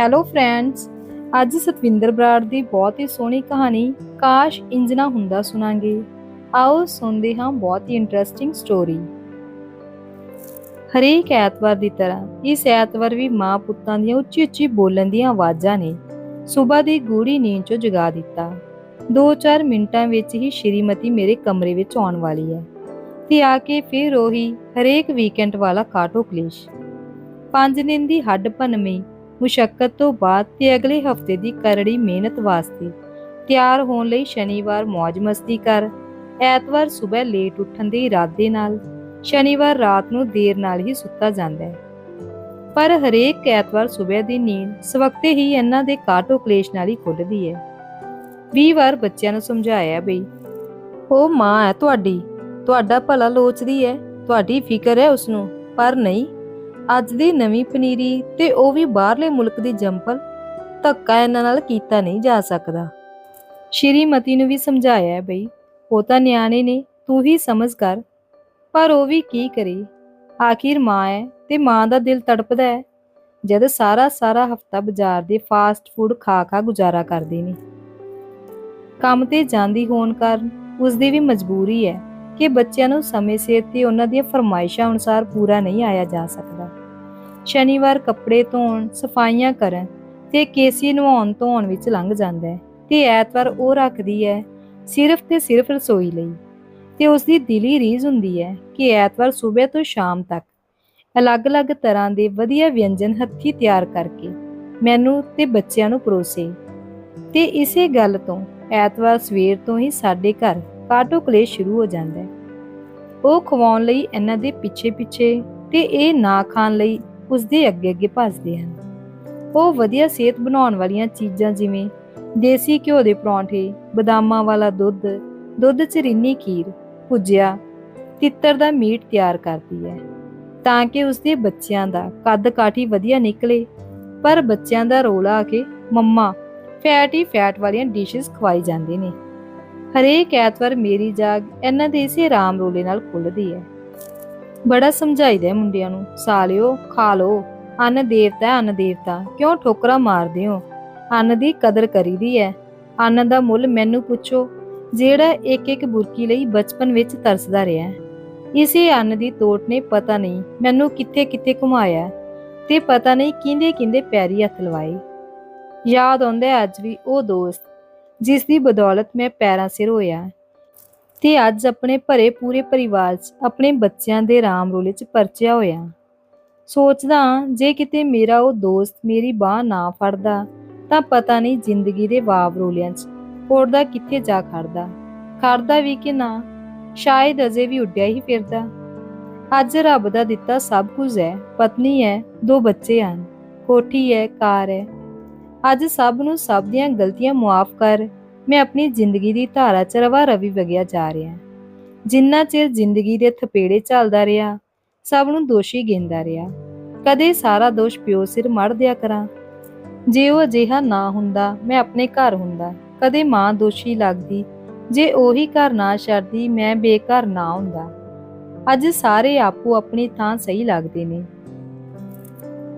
Hello friends ਅੱਜ ਸਤਵਿੰਦਰ ਬਰਾੜ ਦੀ ਬਹੁਤ ਹੀ ਸੋਹਣੀ ਕਹਾਣੀ ਕਾਸ਼ ਇੰਜਨਾ ਹੁੰਦਾ ਸੁਣਾਂਗੇ। ਆਓ ਸੁਣਦੇ ਹਾਂ ਬਹੁਤ ਹੀ ਇੰਟਰਸਟਿੰਗ ਸਟੋਰੀ ਹਰੇਕ ਐਤਵਾਰ ਦੀ ਤਰ੍ਹਾਂ ਇਸ ਐਤਵਾਰ ਵੀ ਮਾਂ ਪੁੱਤਾਂ ਦੀਆਂ ਉੱਚੀ ਉੱਚੀ ਬੋਲਣ ਦੀਆਂ ਆਵਾਜ਼ਾਂ ਨੇ ਸਵੇਰ ਦੀ ਗੂੜੀ ਨੀਂਦ ਚੋਂ ਜਗਾ ਦਿੱਤਾ। 2-4 ਮਿੰਟਾਂ ਵਿੱਚ ਹੀ ਸ਼੍ਰੀਮਤੀ ਮੇਰੇ ਕਮਰੇ ਵਿੱਚ ਆਉਣ ਵਾਲੀ ਹੈ ਤੇ ਆ ਕੇ ਫਿਰ ਉਹੀ ਹਰੇਕ ਵੀਕਐਂਡ ਵਾਲਾ ਕਾਟੋ ਕਲੇਸ਼। ਪੰਜ ਦਿਨ ਦੀ ਹੱਡ ਭੰਨਵੀਂ ਮੁਸ਼ਕਲ ਤੋਂ ਬਾਅਦ ਤੇ ਅਗਲੇ ਹਫ਼ਤੇ ਦੀ ਕਰੜੀ ਮਿਹਨਤ ਵਾਸਤੇ ਤਿਆਰ ਹੋਣ ਲਈ ਸ਼ਨੀਵਾਰ ਮौज ਮਸਤੀ ਕਰ, ਐਤਵਾਰ ਸਵੇਰ ਲੇਟ ਉੱਠਣ ਦੇ ਇਰਾਦੇ ਨਾਲ, ਸ਼ਨੀਵਾਰ ਰਾਤ ਨੂੰ ਦੇਰ ਨਾਲ ਹੀ ਸੁੱਤਾ ਜਾਂਦਾ ਹੈ। ਪਰ ਹਰੇਕ ਐਤਵਾਰ ਸਵੇਰ ਦੀ ਨੀਂਦ ਸਵਕਤੇ ਹੀ ਇਹਨਾਂ ਦੇ ਕਾਟੋ ਕਲੇਸ਼ ਨਾਲ ਹੀ ਖੁੱਲਦੀ ਹੈ। 20 ਵਾਰ ਬੱਚਿਆਂ ਨੂੰ ਸਮਝਾਇਆ ਬਈ ਉਹ ਮਾਂ ਹੈ ਤੁਹਾਡੀ, ਤੁਹਾਡਾ ਭਲਾ ਲੋਚਦੀ ਹੈ ਤੁਹਾਡੀ ਫਿਕਰ ਹੈ ਉਸ ਨੂੰ ਪਰ ਨਹੀਂ ਅੱਜ ਦੀ ਨਵੀਂ ਪਨੀਰੀ ਤੇ ਉਹ ਵੀ ਬਾਹਰਲੇ ਮੁਲਕ ਦੀ ਜੰਪਲ, ਧੱਕਾ ਇਹਨਾਂ ਨਾਲ ਕੀਤਾ ਨਹੀਂ ਜਾ ਸਕਦਾ। ਸ਼੍ਰੀਮਤੀ ਨੂੰ ਵੀ ਸਮਝਾਇਆ ਬਈ, ਉਹ ਤਾਂ ਨਿਆਣੇ ਨੇ, ਤੂੰ ਹੀ ਸਮਝ ਕਰ। ਪਰ ਉਹ ਵੀ ਕੀ ਕਰੇ? ਆਖਿਰ ਮਾਂ ਹੈ ਤੇ ਮਾਂ ਦਾ ਦਿਲ ਤੜਪਦਾ ਹੈ। ਜਦ ਸਾਰਾ ਸਾਰਾ ਹਫਤਾ ਬਾਜ਼ਾਰ ਦੇ ਫਾਸਟ ਫੂਡ ਖਾ ਖਾ ਗੁਜ਼ਾਰਾ ਕਰਦੇ ਨੇ। ਕੰਮ ਤੇ ਜਾਂਦੀ ਹੋਣ ਕਾਰਨ ਉਸ ਦੀ ਵੀ ਮਜਬੂਰੀ ਹੈ। ਕਿ ਬੱਚਿਆਂ ਨੂੰ ਸਮੇਂ ਸਿਰ ਤੇ ਉਹਨਾਂ ਦੀਆਂ ਫਰਮਾਇਸ਼ਾਂ ਅਨੁਸਾਰ ਪੂਰਾ ਨਹੀਂ ਆਇਆ ਜਾ ਸਕਦਾ। ਸ਼ਨੀਵਾਰ ਕੱਪੜੇ ਧੋਣ, ਸਫਾਈਆਂ ਕਰਨ ਤੇ ਕੇਸੀ ਨਵਾਉਣ ਧੋਣ ਵਿੱਚ ਲੰਘ ਜਾਂਦਾ ਹੈ ਤੇ ਐਤਵਾਰ ਉਹ ਰੱਖਦੀ ਹੈ ਸਿਰਫ ਤੇ ਸਿਰਫ ਰਸੋਈ ਲਈ ਤੇ ਉਸ ਦੀ ਦਿਲੀ ਰੀਝ ਹੁੰਦੀ ਹੈ ਕਿ ਐਤਵਾਰ ਸਵੇਰ ਤੋਂ ਸ਼ਾਮ ਤੱਕ ਅਲੱਗ-ਅਲੱਗ ਤਰ੍ਹਾਂ ਦੇ ਵਧੀਆ ਵਿਅੰਜਨ ਹੱਥੀ ਤਿਆਰ ਕਰਕੇ ਮੈਨੂੰ ਤੇ ਬੱਚਿਆਂ ਨੂੰ ਪਰੋਸੇ। ਤੇ ਇਸੇ ਗੱਲ ਤੋਂ ਐਤਵਾਰ ਸਵੇਰ ਤੋਂ ਹੀ ਸਾਡੇ ਘਰ ਕਾਟੋ ਕਲੇਸ਼ ਸ਼ੁਰੂ ਹੋ ਜਾਂਦਾ ਹੈ। ਉਹ ਖਵਾਉਣ ਲਈ ਇਹਨਾਂ ਦੇ ਪਿੱਛੇ ਪਿੱਛੇ ਤੇ ਇਹ ਨਾ ਖਾਣ ਲਈ ਉਸ ਦੇ ਅੱਗੇ ਅੱਗੇ ਭੱਜਦੇ ਹਨ। ਉਹ ਵਧੀਆ ਸਿਹਤ ਬਣਾਉਣ ਵਾਲੀਆਂ ਚੀਜ਼ਾਂ ਜਿਵੇਂ ਦੇਸੀ ਘਿਓ ਦੇ ਪਰੌਂਠੇ, ਬਦਾਮਾਂ ਵਾਲਾ ਦੁੱਧ ਦੁੱਧ ਚ ਰਿੰਨੀ ਖੀਰ, ਭੁਜਿਆ, ਤਿੱਤਰ ਦਾ ਮੀਟ ਤਿਆਰ ਕਰਦੀ ਹੈ ਤਾਂ ਕਿ ਉਸ ਦੇ ਬੱਚਿਆਂ ਦਾ ਕੱਦ ਕਾਠੀ ਵਧੀਆ ਨਿਕਲੇ। ਪਰ ਬੱਚਿਆਂ ਦਾ ਰੋਲਾ ਆ ਕੇ ਮੰਮਾ ਫੈਟ ਹੀ ਫੈਟ ਵਾਲੀਆਂ ਡਿਸ਼ਸ ਖਵਾਈ ਜਾਂਦੇ ਨੇ। ਹਰੇਕ ਐਤਵਾਰ ਮੇਰੀ ਜਾਗ ਇਹਨਾਂ ਦੇ ਇਸੇ ਰਾਮ ਰੋਲੇ ਨਾਲ ਖੁੱਲਦੀ ਹੈ। ਬੜਾ ਸਮਝਾਈਦਾ ਹੈ ਮੁੰਡਿਆਂ ਨੂੰ, ਸਾਲਿਓ, ਖਾ ਲਓ। ਅੰਨ ਦੇਵਤਾ ਅੰਨ ਦੇਵਤਾ, ਕਿਉਂ ਠੋਕਰਾ ਮਾਰਦੇ ਹੋ? ਅੰਨ ਦੀ ਕਦਰ ਕਰੀਦੀ ਹੈ। ਅੰਨ ਦਾ ਮੁੱਲ ਮੈਨੂੰ ਪੁੱਛੋ, ਜਿਹੜਾ ਇੱਕ ਇੱਕ ਬੁਰਕੀ ਲਈ ਬਚਪਨ ਵਿੱਚ ਤਰਸਦਾ ਰਿਹਾ ਇਸੇ ਅੰਨ ਦੀ ਤੋਟ ਨੇ ਪਤਾ ਨਹੀਂ ਮੈਨੂੰ ਕਿੱਥੇ ਕਿੱਥੇ ਘੁਮਾਇਆ ਤੇ ਪਤਾ ਨਹੀਂ ਕਿੰਦੇ ਕਿੰਦੇ ਪੈਰੀ ਹੱਥ ਲਵਾਏ। ਯਾਦ ਆਉਂਦਾ ਅੱਜ ਵੀ ਉਹ ਦੋਸਤ ਜਿਸ ਦੀ ਬਦੌਲਤ ਮੈਂ ਪੈਰਾਂ ਸਿਰ ਹੋਇਆ। ਤੇ ਅੱਜ ਆਪਣੇ ਭਰੇ ਪੂਰੇ ਪਰਿਵਾਰ 'ਚ ਆਪਣੇ ਬੱਚਿਆਂ ਦੇ ਰਾਮ ਰੋਲੇ 'ਚ ਪਰਚਿਆ ਹੋਇਆ। ਸੋਚਦਾ ਜੇ ਕਿਤੇ ਮੇਰਾ ਉਹ ਦੋਸਤ ਮੇਰੀ ਬਾਹ ਨਾ ਫੜਦਾ, ਤਾਂ ਪਤਾ ਨਹੀਂ ਜ਼ਿੰਦਗੀ ਦੇ ਵਾਵ ਰੋਲਿਆਂ 'ਚ ਉੜਦਾ ਕਿੱਥੇ ਜਾ ਖੜਦਾ। ਖੜਦਾ ਵੀ ਕਿ ਨਾ, ਸ਼ਾਇਦ ਅਜੇ ਵੀ ਉੱਡਿਆ ਹੀ ਫਿਰਦਾ। ਅੱਜ ਰੱਬ ਦਾ ਦਿੱਤਾ ਸਭ ਕੁਝ ਹੈ, ਪਤਨੀ ਹੈ, ਦੋ ਬੱਚੇ ਹਨ, ਕੋਠੀ ਹੈ, ਕਾਰ ਹੈ ਅੱਜ ਸਭ ਨੂੰ ਸਭ ਦੀਆਂ ਗਲਤੀਆਂ ਮੁਆਫ ਕਰ। ਮੈਂ ਆਪਣੀ ਜ਼ਿੰਦਗੀ ਦੀ ਧਾਰਾ ਚ ਰਵਾ ਰਵੀ ਵਗਿਆ ਜਾ ਰਿਹਾ। ਜਿੰਨਾ ਚਿਰ ਜ਼ਿੰਦਗੀ ਦੇ ਥਪੇੜੇ ਚੱਲਦਾ ਰਿਹਾ, ਸਭ ਨੂੰ ਦੋਸ਼ੀ ਗਿੰਦਾ ਰਿਹਾ। ਕਦੇ ਸਾਰਾ ਦੋਸ਼ ਪਿਓ ਸਿਰ ਮੜ ਦਿਆ ਕਰਾਂ। ਜੇ ਉਹ ਅਜਿਹਾ ਨਾ ਹੁੰਦਾ, ਮੈਂ ਆਪਣੇ ਘਰ ਹੁੰਦਾ। ਕਦੇ ਮਾਂ ਦੋਸ਼ੀ ਲੱਗਦੀ, ਜੇ ਉਹੀ ਘਰ ਨਾ ਛੱਡਦੀ, ਮੈਂ ਬੇਘਰ ਨਾ ਹੁੰਦਾ। ਅੱਜ ਸਾਰੇ ਆਪੋ ਆਪਣੀ ਥਾਂ ਸਹੀ ਲੱਗਦੇ ਨੇ।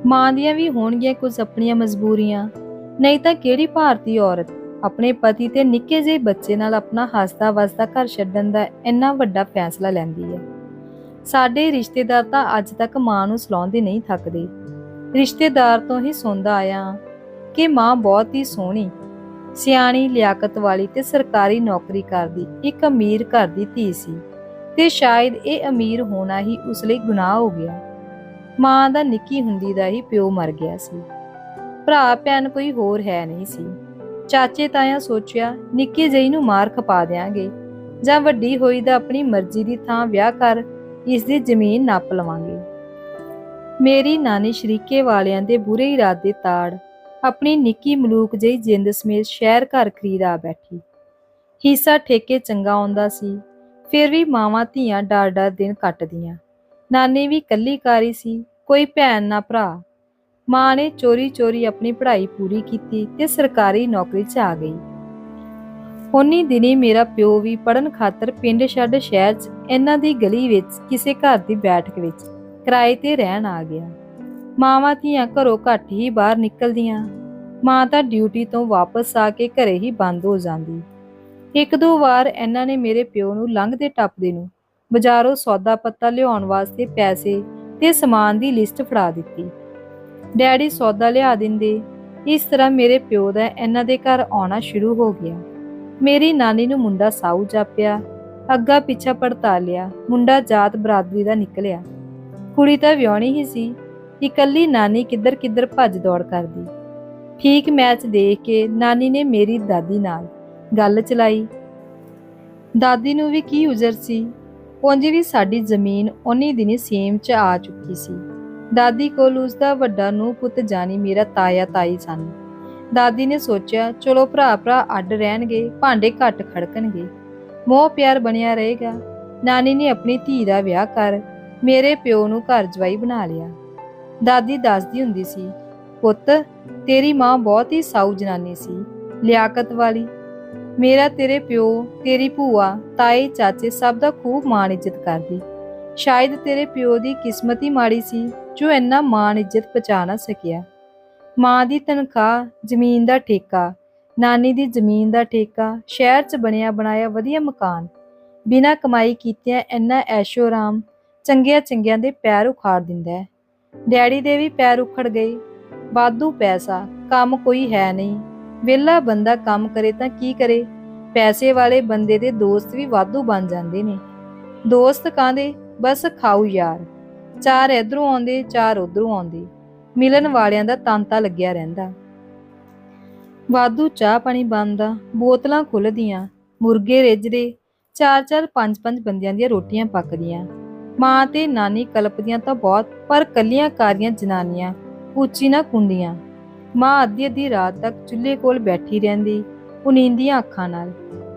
ਮਾਂ ਦੀਆਂ ਵੀ ਹੋਣਗੀਆਂ ਕੁਝ ਆਪਣੀਆਂ ਮਜਬੂਰੀਆਂ। ਨਹੀਂ ਤਾਂ ਕਿਹੜੀ ਭਾਰਤੀ ਔਰਤ ਆਪਣੇ ਪਤੀ ਤੇ ਨਿੱਕੇ ਜਿਹੇ ਬੱਚੇ ਨਾਲ ਆਪਣਾ ਹੱਸਦਾ ਵਸਦਾ ਘਰ ਛੱਡਣ ਦਾ ਇੰਨਾ ਵੱਡਾ ਫੈਸਲਾ ਲੈਂਦੀ ਹੈ? ਸਾਡੇ ਰਿਸ਼ਤੇਦਾਰ ਤਾਂ ਅੱਜ ਤੱਕ ਮਾਂ ਨੂੰ ਸਲਾਉਂਦੇ ਨਹੀਂ ਥੱਕਦੇ। ਰਿਸ਼ਤੇਦਾਰ ਤੋਂ ਹੀ ਸੁਣਦਾ ਆਇਆ ਕਿ ਮਾਂ ਬਹੁਤ ਹੀ ਸੋਹਣੀ, ਸਿਆਣੀ ਲਿਆਕਤ ਵਾਲੀ ਤੇ ਸਰਕਾਰੀ ਨੌਕਰੀ ਕਰਦੀ, ਇੱਕ ਅਮੀਰ ਘਰ ਦੀ ਧੀ ਸੀ ਤੇ ਸ਼ਾਇਦ ਇਹ ਅਮੀਰ ਹੋਣਾ ਹੀ ਉਸ ਲਈ ਗੁਨਾਹ ਹੋ ਗਿਆ। ਮਾਂ ਦਾ ਨਿੱਕੀ ਹੁੰਦੀ ਦਾ ਹੀ ਪਿਓ ਮਰ ਗਿਆ ਸੀ। ਭਰਾ ਭੈਣ ਕੋਈ ਹੋਰ ਹੈ ਨਹੀਂ ਸੀ। ਚਾਚੇ ਤਾਇਆ ਸੋਚਿਆ, ਨਿੱਕੀ ਜਈ ਨੂੰ ਮਾਰ ਖਪਾ ਦੇਾਂਗੇ ਜਾਂ ਵੱਡੀ ਹੋਈ ਦਾ ਆਪਣੀ ਮਰਜ਼ੀ ਦੀ ਥਾਂ ਵਿਆਹ ਕਰ ਇਸ ਦੀ ਜ਼ਮੀਨ ਨੱਪ ਲਵਾਂਗੇ। ਮੇਰੀ ਨਾਨੀ ਸ਼ਰੀਕੇ ਵਾਲਿਆਂ ਦੇ ਬੁਰੇ ਇਰਾਦੇ ਤਾੜ ਆਪਣੀ ਨਿੱਕੀ ਮਲੂਕ ਜਈ ਜਿੰਦ ਸਮੇਤ ਸ਼ਹਿਰ ਘਰ ਖਰੀਦ ਆ ਬੈਠੀ। ਹਿੱਸਾ ਠੇਕੇ ਚੰਗਾ ਆਉਂਦਾ ਸੀ, ਫਿਰ ਵੀ ਮਾਵਾਂ ਧੀਆਂ ਡਰ ਡਰ ਦਿਨ ਕੱਟਦੀਆਂ। ਨਾਨੀ ਵੀ ਕੱਲੀ ਕਾਰੀ ਸੀ, ਕੋਈ ਭੈਣ ਨਾ ਭਰਾ। ਮਾਂ ਨੇ ਚੋਰੀ ਚੋਰੀ ਆਪਣੀ ਪੜ੍ਹਾਈ ਪੂਰੀ ਕੀਤੀ ਤੇ ਸਰਕਾਰੀ ਨੌਕਰੀ 'ਚ ਆ ਗਈ। ਉਨੀ ਦਿਨੀ ਮੇਰਾ ਪਿਓ ਵੀ ਪੜਨ ਖਾਤਰ ਪਿੰਡ ਛੱਡ ਸ਼ਹਿਰ 'ਚ, ਇਹਨਾਂ ਦੀ ਗਲੀ ਵਿੱਚ ਕਿਸੇ ਘਰ ਦੀ ਬੈਠਕ ਵਿੱਚ ਕਿਰਾਏ ਤੇ ਰਹਿਣ ਆ ਗਿਆ। ਮਾਵਾਂ ਧੀਆਂ ਘਰੋਂ ਘੱਟ ਹੀ ਬਾਹਰ ਨਿਕਲਦੀਆਂ। ਮਾਂ ਤਾਂ ਡਿਊਟੀ ਤੋਂ ਵਾਪਸ ਆ ਕੇ ਘਰੇ ਹੀ ਬੰਦ ਹੋ ਜਾਂਦੀ। ਇੱਕ ਦੋ ਵਾਰ ਇਹਨਾਂ ਨੇ ਮੇਰੇ ਪਿਓ ਨੂੰ ਲੰਘਦੇ ਟੱਪਦੇ ਨੂੰ ਬਾਜ਼ਾਰੋਂ ਸੌਦਾ ਪੱਤਾ ਲਿਆਉਣ ਵਾਸਤੇ ਪੈਸੇ ਤੇ ਸਮਾਨ ਦੀ ਲਿਸਟ ਫੜਾ ਦਿੱਤੀ। ਡੈਡੀ ਸੌਦਾ ਲਿਆ ਦਿੰਦੇ। ਇਸ ਤਰ੍ਹਾਂ ਮੇਰੇ ਪਿਓ ਦਾ ਇਹਨਾਂ ਦੇ ਘਰ ਆਉਣਾ ਸ਼ੁਰੂ ਹੋ ਗਿਆ। ਮੇਰੀ ਨਾਨੀ ਨੂੰ ਮੁੰਡਾ ਸਾਊ ਜਾਪਿਆ। ਅੱਗਾ ਪਿੱਛਾ ਪੜਤਾਲਿਆ ਮੁੰਡਾ ਜਾਤ ਬਰਾਦਰੀ ਦਾ ਨਿਕਲਿਆ। ਕੁੜੀ ਤਾਂ ਵਿਆਹਣੀ ਹੀ ਸੀ। ਇਕੱਲੀ ਨਾਨੀ ਕਿੱਧਰ ਕਿੱਧਰ ਭੱਜ ਦੌੜ ਕਰਦੀ। ਠੀਕ ਮੈਚ ਦੇਖ ਕੇ ਨਾਨੀ ਨੇ ਮੇਰੀ ਦਾਦੀ ਨਾਲ ਗੱਲ ਚਲਾਈ। ਦਾਦੀ ਨੂੰ ਵੀ ਕੀ ਉਜ਼ਰ ਸੀ। ਉਂਝ ਵੀ ਸਾਡੀ ਜ਼ਮੀਨ ਉਨੀ ਦਿਨੀ ਸੇਮ 'ਚ ਆ ਚੁੱਕੀ ਸੀ। ਦਾਦੀ ਕੋਲ ਉਸ ਦਾ ਵੱਡਾ ਨੂੰ ਪੁੱਤ ਜਾਨੀ ਮੇਰਾ ਤਾਇਆ ਤਾਈ ਸਨ। ਦਾਦੀ ਨੇ ਸੋਚਿਆ, ਚਲੋ ਭਰਾ ਭਰਾ ਅੱਡ ਰਹਿਣਗੇ, ਭਾਂਡੇ ਘੱਟ ਖੜਕਣਗੇ। ਮੋਹ ਪਿਆਰ ਬਣਿਆ ਰਹੇਗਾ। ਨਾਨੀ ਨੇ ਆਪਣੀ ਧੀ ਦਾ ਵਿਆਹ ਕਰ ਮੇਰੇ ਪਿਓ ਨੂੰ ਘਰ ਜਵਾਈ ਬਣਾ ਲਿਆ। ਦਾਦੀ ਦੱਸਦੀ ਹੁੰਦੀ ਸੀ, ਪੁੱਤ, ਤੇਰੀ ਮਾਂ ਬਹੁਤ ਹੀ ਸਾਊ ਜਨਾਨੀ ਸੀ, ਲਿਆਕਤ ਵਾਲੀ। ਮੇਰਾ ਤੇਰੇ ਪਿਓ, ਤੇਰੀ ਭੂਆ, ਤਾਏ, ਚਾਚੇ ਸਭ ਦਾ ਖੂਬ ਮਾਣ ਇੱਜ਼ਤ ਕਰਦੀ। ਸ਼ਾਇਦ ਤੇਰੇ ਪਿਓ ਦੀ ਕਿਸਮਤ ਹੀ ਮਾੜੀ ਸੀ ਜੋ ਇੰਨਾ ਮਾਣ ਇੱਜ਼ਤ ਪਹੁੰਚਾ ਨਾ ਸਕਿਆ। ਮਾਂ ਦੀ ਤਨਖਾਹ, ਜ਼ਮੀਨ ਦਾ ਠੇਕਾ, ਨਾਨੀ ਦੀ ਜ਼ਮੀਨ ਦਾ ਠੇਕਾ, ਸ਼ਹਿਰ 'ਚ ਬਣਿਆ ਬਣਾਇਆ ਵਧੀਆ ਮਕਾਨ, ਬਿਨਾਂ ਕਮਾਈ ਕੀਤਿਆਂ ਇੰਨਾ ਐਸ਼ੋ ਆਰਾਮ ਚੰਗਿਆਂ ਚੰਗਿਆਂ ਦੇ ਪੈਰ ਉਖਾੜ ਦਿੰਦਾ ਹੈ। ਡੈਡੀ ਦੇ ਵੀ ਪੈਰ ਉਖੜ ਗਏ। ਬਾਦੂ ਪੈਸਾ, ਕੰਮ ਕੋਈ ਹੈ ਨਹੀਂ। ਵਿਹਲਾ ਬੰਦਾ ਕੰਮ ਕਰੇ ਤਾਂ ਕੀ ਕਰੇ? ਪੈਸੇ ਵਾਲੇ ਬੰਦੇ ਦੇ ਦੋਸਤ ਵੀ ਵਾਧੂ ਬਣ ਜਾਂਦੇ ਨੇ। ਦੋਸਤ ਕਾਂਦੇ ਬਸ ਖਾਓ ਯਾਰ। ਚਾਰ ਇਧਰੋਂ ਆਉਂਦੇ, ਚਾਰ ਉਧਰੋਂ ਆਉਂਦੇ। ਮਿਲਣ ਵਾਲਿਆਂ ਦਾ ਤਾਂਤਾ ਲੱਗਿਆ ਰਹਿੰਦਾ। ਵਾਧੂ ਚਾਹ ਪਾਣੀ ਬਣਦਾ, ਬੋਤਲਾਂ ਖੁੱਲਦੀਆਂ, ਮੁਰਗੇ ਰਿੱਝਦੇ ਚਾਰ ਚਾਰ, ਪੰਜ ਪੰਜ ਬੰਦਿਆਂ ਦੀਆਂ ਰੋਟੀਆਂ ਪੱਕਦੀਆਂ। ਮਾਂ ਤੇ ਨਾਨੀ ਕਲਪਦੀਆਂ ਤਾਂ ਬਹੁਤ, ਪਰ ਕੱਲੀਆਂ ਕਾਰੀਆਂ ਜਨਾਨੀਆਂ ਉੱਚੀ ਨਾ ਕੁੰਦੀਆਂ ਮਾਂ ਅੱਧੀ ਅੱਧੀ ਰਾਤ ਤੱਕ ਚੁੱਲ੍ਹੇ ਕੋਲ ਬੈਠੀ ਰਹਿੰਦੀ, ਉਨੀਂਦੀਆਂ ਅੱਖਾਂ ਨਾਲ।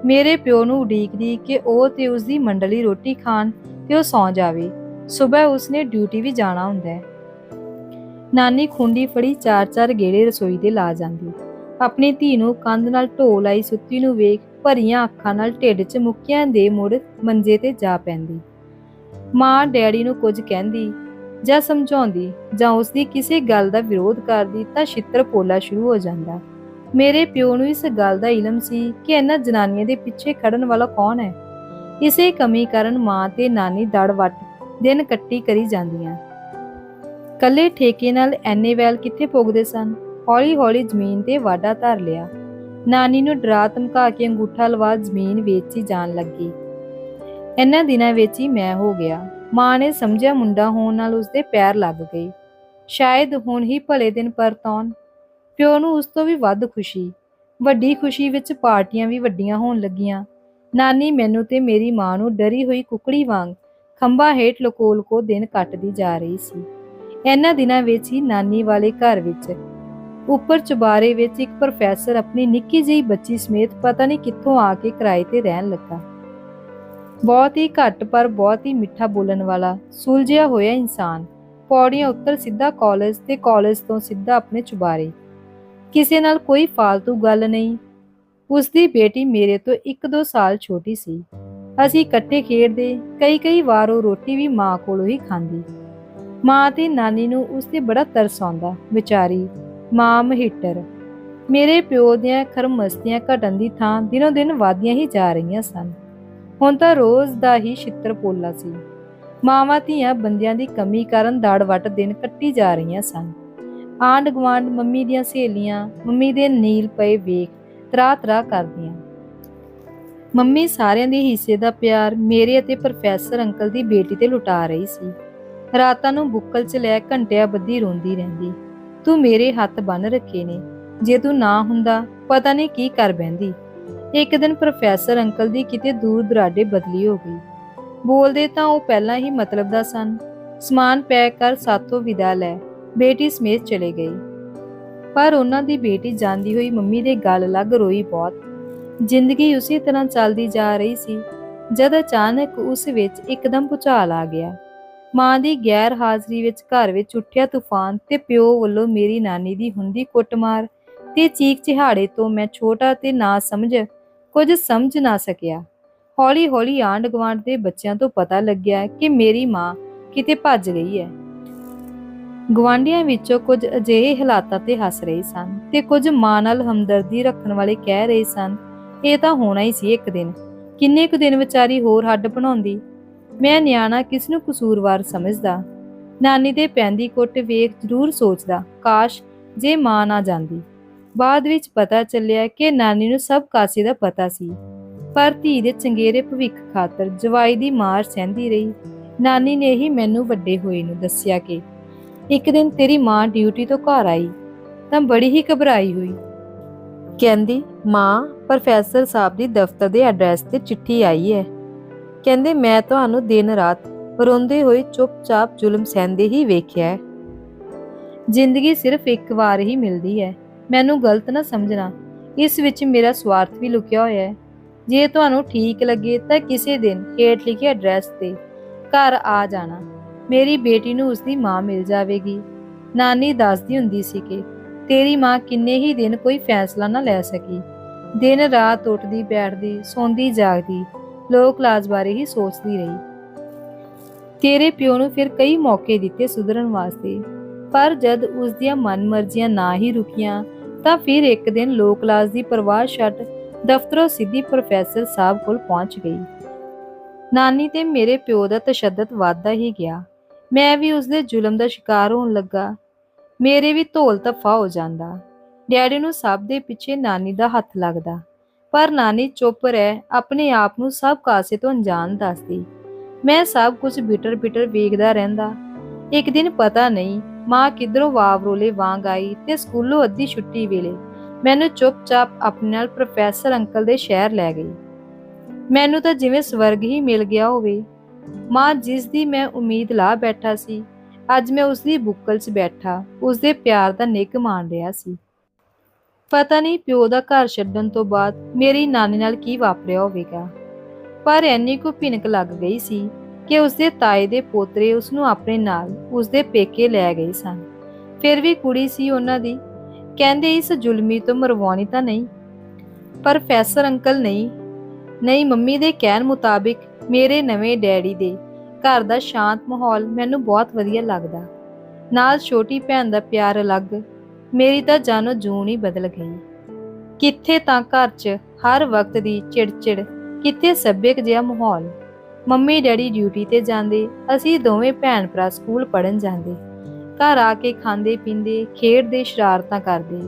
ਮੇਰੇ ਪਿਓ ਨੂੰ ਉਡੀਕਦੀ ਕਿ ਉਹ ਤੇ ਉਸ ਦੀ ਮੰਡਲੀ ਰੋਟੀ ਖਾਣ ਤੇ ਉਹ ਸੌਂ ਜਾਵੇ। ਸਵੇਰ ਉਸਨੇ ਡਿਊਟੀ ਵੀ ਜਾਣਾ ਹੁੰਦਾ ਹੈ। ਨਾਨੀ ਖੁੰਡੀ ਫੜੀ ਚਾਰ ਚਾਰ ਗੇੜੇ ਰਸੋਈ ਦੇ ਲਾ ਜਾਂਦੀ। ਆਪਣੀ ਧੀ ਨੂੰ ਕੰਧ ਨਾਲ ਢੋ ਲਾਈ ਸੁੱਤੀ ਨੂੰ ਵੇਖ ਭਰੀਆਂ ਅੱਖਾਂ ਨਾਲ ਢਿੱਡ 'ਚ ਮੁੱਕਿਆਂ ਦੇ ਮੁੜ ਮੰਜੇ ਤੇ ਜਾ ਪੈਂਦੀ। ਮਾਂ ਡੈਡੀ ਨੂੰ ਕੁਝ ਕਹਿੰਦੀ ਜਾਂ ਸਮਝਾਉਂਦੀ ਜਾਂ ਉਸ ਦੀ ਕਿਸੇ ਗੱਲ ਦਾ ਵਿਰੋਧ ਕਰਦੀ ਤਾਂ ਛਿੱਤਰ ਪੋਲਾ ਸ਼ੁਰੂ ਹੋ ਜਾਂਦਾ। ਮੇਰੇ ਪਿਓ ਨੂੰ ਇਸ ਗੱਲ ਦਾ ਇਲਮ ਸੀ ਕਿ ਇਹਨਾਂ ਜਨਾਨੀਆਂ ਦੇ ਪਿੱਛੇ ਖੜਨ ਵਾਲਾ ਕੌਣ ਹੈ। ਇਸੇ ਕਮੀ ਕਾਰਨ ਮਾਂ ਤੇ ਨਾਨੀ ਦੜ ਵੱਟ ਦਿਨ ਕੱਟੀ ਕਰੀ ਜਾਂਦੀਆਂ। ਕੱਲੇ ਠੇਕੇ ਨਾਲ ਐਨੇ ਵੈਲ ਕਿੱਥੇ ਪੁੱਗਦੇ ਸਨ? ਹੌਲੀ ਹੌਲੀ ਜ਼ਮੀਨ ਤੇ ਵਾਢਾ ਧਰ ਲਿਆ। ਨਾਨੀ ਨੂੰ ਡਰਾ ਧਮਕਾ ਕੇ ਅੰਗੂਠਾ ਲਵਾ ਜ਼ਮੀਨ ਵੇਚੀ ਜਾਣ ਲੱਗੀ। ਇਹਨਾਂ ਦਿਨਾਂ ਵਿੱਚ ਹੀ ਮੈਂ ਹੋ ਗਿਆ। ਮਾਂ ਨੇ ਸਮਝਿਆ ਮੁੰਡਾ ਹੋਣ ਨਾਲ ਉਸਦੇ ਪੈਰ ਲੱਗ ਗਏ। ਸ਼ਾਇਦ ਹੁਣ ਹੀ ਭਲੇ ਦਿਨ ਪਰਤੌਣ। ਪਿਓ ਨੂੰ ਉਸ ਤੋਂ ਵੀ ਵੱਧ ਖੁਸ਼ੀ। ਵੱਡੀ ਖੁਸ਼ੀ ਵਿੱਚ ਪਾਰਟੀਆਂ ਵੀ ਵੱਡੀਆਂ ਹੋਣ ਲੱਗੀਆਂ। ਨਾਨੀ ਮੈਨੂੰ ਤੇ ਮੇਰੀ ਮਾਂ ਨੂੰ ਡਰੀ ਹੋਈ ਕੁਕੜੀ ਵਾਂਗ ਖੰਭਾ ਹੇਠ ਲਕੋਲ ਕੋ ਦਿਨ ਕੱਟਦੀ ਜਾ ਰਹੀ ਸੀ। ਇਹਨਾਂ ਦਿਨਾਂ ਵਿੱਚ ਹੀ ਨਾਨੀ ਵਾਲੇ ਘਰ ਵਿੱਚ, ਉੱਪਰ ਚੁਬਾਰੇ ਵਿੱਚ ਇੱਕ ਪ੍ਰੋਫੈਸਰ ਆਪਣੀ ਨਿੱਕੀ ਜਿਹੀ ਬੱਚੀ ਸਮੇਤ ਪਤਾ ਨਹੀਂ ਕਿੱਥੋਂ ਆ ਕੇ ਕਿਰਾਏ ਤੇ ਰਹਿਣ ਲੱਗਾ। ਬਹੁਤ ਹੀ ਘੱਟ ਪਰ ਬਹੁਤ ਹੀ ਮਿੱਠਾ ਬੋਲਣ ਵਾਲਾ, ਸੁਲਝਿਆ ਹੋਇਆ ਇਨਸਾਨ, ਪੌੜੀਆਂ ਉੱਤਰ ਸਿੱਧਾ ਕਾਲਜ ਤੇ ਕਾਲਜ ਤੋਂ ਸਿੱਧਾ ਆਪਣੇ ਚੁਬਾਰੇ। ਕਿਸੇ ਨਾਲ ਕੋਈ ਫालतू ਗੱਲ ਨਹੀਂ। ਉਸ ਦੀ ਬੇਟੀ ਮੇਰੇ ਤੋਂ 1-2 ਸਾਲ ਛੋਟੀ ਸੀ। ਅਸੀਂ ਇਕੱਠੇ ਖੇਡਦੇ ਕਈ ਕਈ ਵਾਰ ਉਹ ਰੋਟੀ ਵੀ ਮਾਂ ਕੋਲੋਂ ਹੀ ਖਾਂਦੀ। ਮਾਂ ਤੇ ਨਾਨੀ ਨੂੰ ਉਸ ਤੇ ਬੜਾ ਤਰਸ ਆਉਂਦਾ, ਵਿਚਾਰੀ, ਮਾਂ ਮਹਿਟਰ। ਮੇਰੇ ਪਿਓ ਦੀਆਂ ਖਰਮਸਤੀਆਂ ਘਟਣ ਦੀ ਥਾਂ ਦਿਨੋ ਦਿਨ ਵਾਦੀਆਂ ਹੀ ਜਾ ਰਹੀਆਂ ਸਨ। ਹੁਣ ਤਾਂ ਰੋਜ਼ ਦਾ ਹੀ ਛਿੱਤਰ ਪੋਲਾ ਸੀ। ਮਾਵਾਂ ਧੀਆਂ ਬੰਦਿਆਂ ਦੀ ਕਮੀ ਕਾਰਨ ਦਾੜ ਵੱਟ ਦਿਨ ਕੱਟੀ ਜਾ ਰਹੀਆਂ ਸਨ। ਆਂਡ ਗਵਾਂਡ ਮੰਮੀ ਦੀਆਂ ਸਹੇਲੀਆਂ, ਮੰਮੀ ਦੇ ਨੀਲ ਪਏ ਵੇਖ ਤਰਾ ਤਰਾ ਕਰਦੀਆਂ। ਮੰਮੀ ਸਾਰਿਆਂ ਦੇ ਹਿੱਸੇ ਦਾ ਪਿਆਰ ਮੇਰੇ ਅਤੇ ਪ੍ਰੋਫੈਸਰ ਅੰਕਲ ਦੀ ਬੇਟੀ ਤੇ ਲੁਟਾ ਰਹੀ ਸੀ। ਰਾਤਾਂ ਨੂੰ ਬੁੱਕਲ 'ਚ ਲੈ ਘੰਟਿਆਂ ਬੱਧੀ ਰੋਂਦੀ ਰਹਿੰਦੀ। ਤੂੰ ਮੇਰੇ ਹੱਥ ਬੰਨ ਰੱਖੇ ਨੇ। ਜੇ ਤੂੰ ਨਾ ਹੁੰਦਾ, ਪਤਾ ਨਹੀਂ ਕੀ ਕਰ ਬੈੰਦੀ ਇੱਕ ਦਿਨ ਪ੍ਰੋਫੈਸਰ ਅੰਕਲ ਦੀ ਕਿਤੇ ਦੂਰ ਦੁਰਾਡੇ ਬਦਲੀ ਹੋ ਗਈ। ਬੋਲਦੇ ਤਾਂ ਉਹ ਪਹਿਲਾਂ ਹੀ ਮਤਲਬ ਦਾ ਸਨ। ਸਮਾਨ ਪੈਕ ਕਰ ਸਾਥੋਂ ਵਿਦਾ ਲੈ ਬੇਟੀ ਸਮੇਤ ਚਲੇ ਗਈ। ਪਰ ਉਹਨਾਂ ਦੀ ਬੇਟੀ ਜਾਂਦੀ ਹੋਈ ਮੰਮੀ ਦੇ ਗੱਲ ਲੱਗ ਰੋਈ ਬਹੁਤ। ਜ਼ਿੰਦਗੀ ਉਸੇ ਤਰ੍ਹਾਂ ਚੱਲਦੀ ਜਾ ਰਹੀ ਸੀ, ਜਦ ਅਚਾਨਕ ਉਸ ਵਿੱਚ ਇੱਕਦਮ ਭੁਚਾਲ ਆ ਗਿਆ। ਮਾਂ ਦੀ ਗੈਰ ਹਾਜ਼ਰੀ ਵਿੱਚ ਘਰ ਵਿੱਚ ਉੱਠਿਆ ਤੂਫਾਨ ਤੇ ਪਿਓ ਵੱਲੋਂ ਮੇਰੀ ਨਾਨੀ ਦੀ ਹੁੰਦੀ ਕੁੱਟਮਾਰ ਤੇ ਚੀਕ ਚਿਹਾੜੇ ਤੋਂ ਮੈਂ ਛੋਟਾ ਤੇ ਨਾ ਸਮਝ, ਕੁਝ ਸਮਝ ਨਾ ਸਕਿਆ। ਹੌਲੀ ਹੌਲੀ ਆਂਡ ਗਵਾਂਡ ਦੇ ਬੱਚਿਆਂ ਤੋਂ ਪਤਾ ਲੱਗਿਆ ਕਿ ਮੇਰੀ ਮਾਂ ਕਿਤੇ ਭੱਜ ਗਈ ਹੈ। ਗਵਾਂਢੀਆਂ ਵਿੱਚੋਂ ਕੁਝ ਅਜਿਹੇ ਹਾਲਾਤਾਂ ਤੇ ਹੱਸ ਰਹੇ ਸਨ ਤੇ ਕੁਝ ਮਾਂ ਨਾਲ ਹਮਦਰਦੀ ਰੱਖਣ ਵਾਲੇ ਕਹਿ ਰਹੇ ਸਨ ਇਹ ਤਾਂ ਹੋਣਾ ਹੀ ਸੀ ਇੱਕ ਦਿਨ। ਕਿੰਨੇ ਕੁ ਦਿਨ ਵਿਚਾਰੀ ਹੋਰ ਹੱਡ ਬਣਾਉਂਦੀ। ਮੈਂ ਨਿਆਣਾ ਕਿਸ ਨੂੰ ਕਸੂਰਵਾਰ ਸਮਝਦਾ। ਨਾਨੀ ਦੇ ਪੈਂਦੀ ਕੁੱਟ ਵੇਖ ਜ਼ਰੂਰ ਸੋਚਦਾ, ਕਾਸ਼ ਜੇ ਮਾਂ ਨਾ ਜਾਂਦੀ। ਬਾਅਦ ਵਿੱਚ ਪਤਾ ਚੱਲਿਆ ਕਿ ਨਾਨੀ ਨੂੰ ਸਭ ਕਾਸੇ ਦਾ ਪਤਾ ਸੀ। ਪਰ ਧੀ ਦੇ ਚੰਗੇਰੇ ਭਵਿੱਖ ਖਾਤਰ ਜਵਾਈ ਦੀ ਮਾਰ ਸਹਿੰਦੀ ਰਹੀ। ਨਾਨੀ ਨੇ ਹੀ ਮੈਨੂੰ ਵੱਡੇ ਹੋਏ ਨੂੰ ਦੱਸਿਆ ਕਿ ਇੱਕ ਦਿਨ ਤੇਰੀ ਮਾਂ ਡਿਊਟੀ ਤੋਂ ਘਰ ਆਈ, ਤਾਂ ਬੜੀ ਹੀ ਘਬਰਾਈ ਹੋਈ। ਕਹਿੰਦੀ, ਮਾਂ ਪ੍ਰੋਫੈਸਰ ਸਾਹਿਬ ਦੀ ਦਫ਼ਤਰ ਦੇ ਐਡਰੈਸ ਤੇ ਚਿੱਠੀ ਆਈ ਹੈ। ਕਹਿੰਦੇ, ਮੈਂ ਤੁਹਾਨੂੰ ਦਿਨ ਰਾਤ ਰੋਂਦੇ ਹੋਏ ਚੁੱਪਚਾਪ ਜ਼ੁਲਮ ਸਹਿੰਦੇ ਹੀ ਵੇਖਿਆ ਹੈ। ਜ਼ਿੰਦਗੀ ਸਿਰਫ ਇੱਕ ਵਾਰ ਹੀ ਮਿਲਦੀ ਹੈ। ਮੈਨੂੰ ਗਲਤ ਨਾ ਸਮਝਣਾ। ਇਸ ਵਿੱਚ ਮੇਰਾ ਸਵਾਰਥ ਵੀ ਲੁਕਿਆ ਹੋਇਆ ਹੈ। ਜੇ ਤੁਹਾਨੂੰ ਠੀਕ ਲੱਗੇ ਤਾਂ ਕਿਸੇ ਦਿਨ ਹੇਠ ਲਿਖੇ ਐਡਰੈਸ ਤੇ ਘਰ ਆ ਜਾਣਾ। ਮੇਰੀ ਬੇਟੀ ਨੂੰ ਉਸਦੀ ਮਾਂ ਮਿਲ ਜਾਵੇਗੀ। ਨਾਨੀ ਦੱਸਦੀ ਹੁੰਦੀ ਸੀ ਕਿ ਤੇਰੀ ਮਾਂ ਕਿੰਨੇ ਹੀ ਦਿਨ ਕੋਈ ਫੈਸਲਾ ਨਾ ਲੈ ਸਕੀ। ਦਿਨ ਰਾਤ ਉੱਠਦੀ, ਬੈਠਦੀ, ਸੌਂਦੀ, ਜਾਗਦੀ, ਲੋਕ ਲਾਜ ਬਾਰੇ ਹੀ ਸੋਚਦੀ ਰਹੀ। ਤੇਰੇ ਪਿਓ ਨੂੰ ਫਿਰ ਕਈ ਮੌਕੇ ਦਿੱਤੇ ਸੁਧਰਨ ਵਾਸਤੇ, ਪਰ ਜਦ ਉਸ ਦੀਆਂ ਮਨਮਰਜ਼ੀਆਂ ਨਾ ਹੀ ਰੁਕੀਆਂ, ਤਾਂ ਫਿਰ ਇੱਕ ਦਿਨ ਲੋਕ ਲਾਜ ਦੀ ਪਰਵਾਹ ਛੱਡ ਦਫ਼ਤਰੋਂ ਸਿੱਧੀ ਪ੍ਰੋਫੈਸਰ ਸਾਹਿਬ ਕੋਲ ਪਹੁੰਚ ਗਈ। ਨਾਨੀ ਤੇ ਮੇਰੇ ਪਿਓ ਦਾ ਤਸ਼ੱਦਦ ਵੱਧਦਾ ਹੀ ਗਿਆ। ਮੈਂ ਵੀ ਉਸ ਦੇ ਜ਼ੁਲਮ ਦਾ ਸ਼ਿਕਾਰ ਹੋਣ ਲੱਗਾ। ਮੇਰੇ ਵੀ ਧੋਲ ਤਫਾ ਹੋ ਜਾਂਦਾ। ਡੈਡੀ ਨੂੰ ਸਭ ਦੇ ਪਿੱਛੇ ਨਾਨੀ ਦਾ ਹੱਥ ਲੱਗਦਾ। ਪਰ ਨਾਨੀ ਚੁੱਪ ਰਹਿ ਆਪਣੇ ਆਪ ਨੂੰ ਸਭ ਕਾਸੇ ਤੋਂ ਅਣਜਾਣ ਦੱਸਦੀ। ਮੈਂ ਸਭ ਕੁਝ ਬਿਟਰ ਬਿਟਰ ਵੇਖਦਾ ਰਹਿੰਦਾ। ਇੱਕ ਦਿਨ ਪਤਾ ਨਹੀਂ ਮਾਂ ਕਿਧਰੋਂ ਵਾਵਰੋਲੇ ਵਾਂਗ ਆਈ ਤੇ ਸਕੂਲੋਂ ਅੱਧੀ ਛੁੱਟੀ ਵੇਲੇ ਮੈਨੂੰ ਚੁੱਪਚਾਪ ਆਪਣੇ ਨਾਲ ਪ੍ਰੋਫੈਸਰ ਅੰਕਲ ਦੇ ਸ਼ਹਿਰ ਲੈ ਗਈ। ਮੈਨੂੰ ਤਾਂ ਜਿਵੇਂ ਸਵਰਗ ਹੀ ਮਿਲ ਗਿਆ ਹੋਵੇ। ਮਾਂ ਜਿਸ ਦੀ ਮੈਂ ਉਮੀਦ ਲਾ ਬੈਠਾ ਸੀ, ਅੱਜ ਮੈਂ ਉਸ ਦੀ ਬੁੱਕਲ 'ਚ ਬੈਠਾ ਉਸ ਦੇ ਪਿਆਰ ਦਾ ਨਿੱਘ ਮਾਣ ਰਿਹਾ ਸੀ। ਪਤਾ ਨਹੀਂ ਪਿਓ ਦਾ ਘਰ ਛੱਡਣ ਤੋਂ ਬਾਅਦ ਮੇਰੀ ਨਾਨੀ ਨਾਲ ਕੀ ਵਾਪਰਿਆ ਹੋਵੇਗਾ। ਪਰ ਐਨੀ ਕੋ ਭਿਨਕ ਲੱਗ ਗਈ ਸੀ ਕਿ ਉਸਦੇ ਤਾਏ ਦੇ ਪੋਤਰੇ ਉਸ ਨੂੰ ਆਪਣੇ ਨਾਲ ਉਸਦੇ ਪੇਕੇ ਲੈ ਗਏ ਸਨ। ਫਿਰ ਵੀ ਕੁੜੀ ਸੀ ਉਹਨਾਂ ਦੀ। ਕਹਿੰਦੇ ਇਸ ਜ਼ੁਲਮੀ ਤੋਂ ਮਰਵਾਉਣੀ ਤਾਂ ਨਹੀਂ, ਪਰ ਫੈਸਰ ਅੰਕਲ ਨਹੀਂ ਨਹੀਂ ਮੰਮੀ ਦੇ ਕਹਿਣ ਮੁਤਾਬਿਕ ਮੇਰੇ ਨਵੇਂ ਡੈਡੀ ਦੇ ਘਰ ਦਾ ਸ਼ਾਂਤ ਮਾਹੌਲ ਮੈਨੂੰ ਬਹੁਤ ਵਧੀਆ ਲੱਗਦਾ। ਨਾਲ ਛੋਟੀ ਭੈਣ ਦਾ ਪਿਆਰ ਅਲੱਗ ਮੇਰੀ ਤਾਂ ਜਾਨੋ ਜੂਨ ਹੀ ਬਦਲ ਗਈ। ਕਿੱਥੇ ਤਾਂ ਘਰ 'ਚ ਹਰ ਵਕਤ ਦੀ ਚਿੜਚਿੜ, ਕਿੱਥੇ ਸੱਭਿਅਕ ਜਿਹਾ ਮਾਹੌਲ। ਮੰਮੀ ਡੈਡੀ ਡਿਊਟੀ ਤੇ ਜਾਂਦੇ, ਅਸੀਂ ਦੋਵੇਂ ਭੈਣ ਭਰਾ ਸਕੂਲ ਪੜਨ ਜਾਂਦੇ। ਘਰ ਆ ਕੇ ਖਾਂਦੇ ਪੀਂਦੇ, ਖੇਡਦੇ ਸ਼ਰਾਰਤਾਂ ਕਰਦੇ।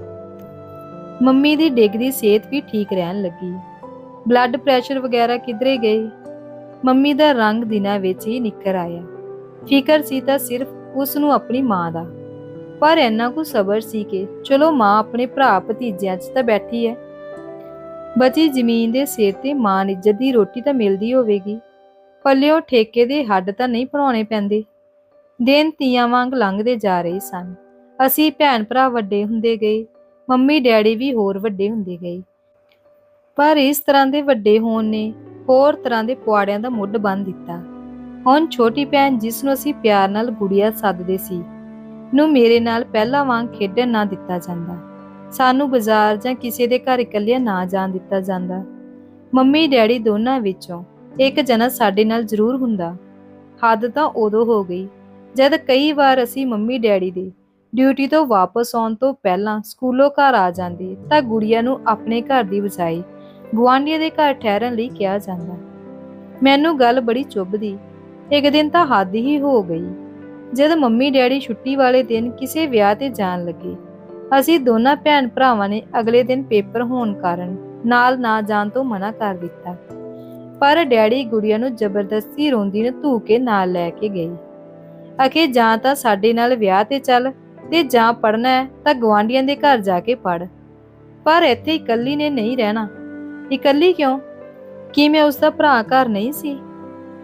ਮੰਮੀ ਦੀ ਡਿੱਗਦੀ ਸਿਹਤ ਵੀ ਠੀਕ ਰਹਿਣ ਲੱਗੀ। ਬਲੱਡ ਪ੍ਰੈਸ਼ਰ ਵਗੈਰਾ ਕਿਧਰੇ ਗਏ? ਮੰਮੀ ਦਾ ਰੰਗ ਦਿਨਾਂ ਵਿੱਚ ਹੀ ਨਿੱਕਰ ਆਇਆ। ਫਿਕਰ ਸੀ ਤਾਂ ਸਿਰਫ ਉਸ ਨੂੰ ਆਪਣੀ ਮਾਂ ਦਾ। ਪਰ ਇੰਨਾ ਕੁ ਸਬਰ ਸੀ ਕਿ ਚਲੋ ਮਾਂ ਆਪਣੇ ਭਰਾ ਭਤੀਜਿਆਂ 'ਚ ਤਾਂ ਬੈਠੀ ਹੈ ਬਚੀ ਜ਼ਮੀਨ ਦੇ ਸਿਰ ਤੇ ਮਾਂ ਇੱਜ਼ਤ ਦੀ ਰੋਟੀ ਤਾਂ ਮਿਲਦੀ ਹੋਵੇਗੀ ਪੱਲਿਓ ਠੇਕੇ ਦੇ ਹੱਡ ਤਾਂ ਨਹੀਂ ਭਰਾਉਣੇ ਪੈਂਦੇ। ਦਿਨ ਤੀਆਂ ਵਾਂਗ ਲੰਘਦੇ ਜਾ ਰਹੇ ਸਨ। ਅਸੀਂ ਭੈਣ ਭਰਾ ਵੱਡੇ ਹੁੰਦੇ ਗਏ, ਮੰਮੀ ਡੈਡੀ ਵੀ ਹੋਰ ਵੱਡੇ ਹੁੰਦੇ ਗਏ। ਪਰ ਇਸ ਤਰ੍ਹਾਂ ਦੇ ਵੱਡੇ ਹੋਣ ਨੇ ਹੋਰ ਤਰ੍ਹਾਂ ਦੇ ਪੁਆੜਿਆਂ ਦਾ ਮੁੱਢ ਬੰਨ ਦਿੱਤਾ। ਹੁਣ ਛੋਟੀ ਭੈਣ ਜਿਸ ਨੂੰ ਅਸੀਂ ਪਿਆਰ ਨਾਲ ਗੁੜੀਆ ਸੱਦਦੇ ਸੀ ਨੂੰ ਮੇਰੇ ਨਾਲ ਪਹਿਲਾਂ ਵਾਂਗ ਖੇਡਣ ਨਾ ਦਿੱਤਾ ਜਾਂਦਾ। ਸਾਨੂੰ ਬਾਜ਼ਾਰ ਜਾਂ ਕਿਸੇ ਦੇ ਘਰ ਇਕੱਲਿਆਂ ਨਾ ਜਾਣ ਦਿੱਤਾ ਜਾਂਦਾ। ਮੰਮੀ ਡੈਡੀ ਦੋਨਾਂ ਵਿੱਚੋਂ ਇੱਕ ਜਣਾ ਸਾਡੇ ਨਾਲ ਜ਼ਰੂਰ ਹੁੰਦਾ। ਹੱਦ ਤਾਂ ਉਦੋਂ ਹੋ ਗਈ ਜਦ ਕਈ ਵਾਰ ਅਸੀਂ ਮੰਮੀ ਡੈਡੀ ਦੇ ਡਿਊਟੀ ਤੋਂ ਵਾਪਸ ਆਉਣ ਤੋਂ ਪਹਿਲਾਂ ਸਕੂਲੋਂ ਘਰ ਆ ਜਾਂਦੇ ਤਾਂ ਗੁੜੀਆ ਨੂੰ ਆਪਣੇ ਘਰ ਦੀ ਬਜਾਏ ਗੁਆਂਢੀਆਂ ਦੇ ਘਰ ਠਹਿਰਨ ਲਈ ਕਿਹਾ ਜਾਂਦਾ। ਮੈਨੂੰ ਗੱਲ ਬੜੀ ਚੁੱਭਦੀ। ਇੱਕ ਦਿਨ ਤਾਂ ਹੱਦ ਹੀ ਹੋ ਗਈ। ਜਦ ਮੰਮੀ ਡੈਡੀ ਛੁੱਟੀ ਵਾਲੇ ਦਿਨ ਕਿਸੇ ਵਿਆਹ ਤੇ ਜਾਣ ਲੱਗੇ, ਅਸੀਂ ਦੋਨਾਂ ਭੈਣ ਭਰਾਵਾਂ ਨੇ ਅਗਲੇ ਦਿਨ ਪੇਪਰ ਹੋਣ ਕਾਰਨ ਨਾਲ ਨਾ ਜਾਣ ਤੋਂ ਮਨਾ ਕਰ ਦਿੱਤਾ। ਪਰ ਡੈਡੀ ਗੁੜੀਆ ਨੂੰ ਜ਼ਬਰਦਸਤੀ ਰੋਂਦੀ ਨੂੰ ਧੂ ਕੇ ਨਾਲ ਲੈ ਕੇ ਗਈ। ਅਖੇ ਜਾਂ ਤਾਂ ਸਾਡੇ ਨਾਲ ਵਿਆਹ ਤੇ ਚੱਲ ਤੇ ਜਾਂ ਪੜਨਾ ਹੈ ਤਾਂ ਗਵਾਂਡੀਆਂ ਦੇ ਘਰ ਜਾ ਕੇ ਪੜ ਪਰ ਇੱਥੇ ਇਕੱਲੀ ਨੇ ਨਹੀਂ ਰਹਿਣਾ। ਇਕੱਲੀ ਕਿਉਂ? ਕੀ ਮੈਂ ਉਸ ਦਾ ਭਰਾ ਘਰ ਨਹੀਂ ਸੀ?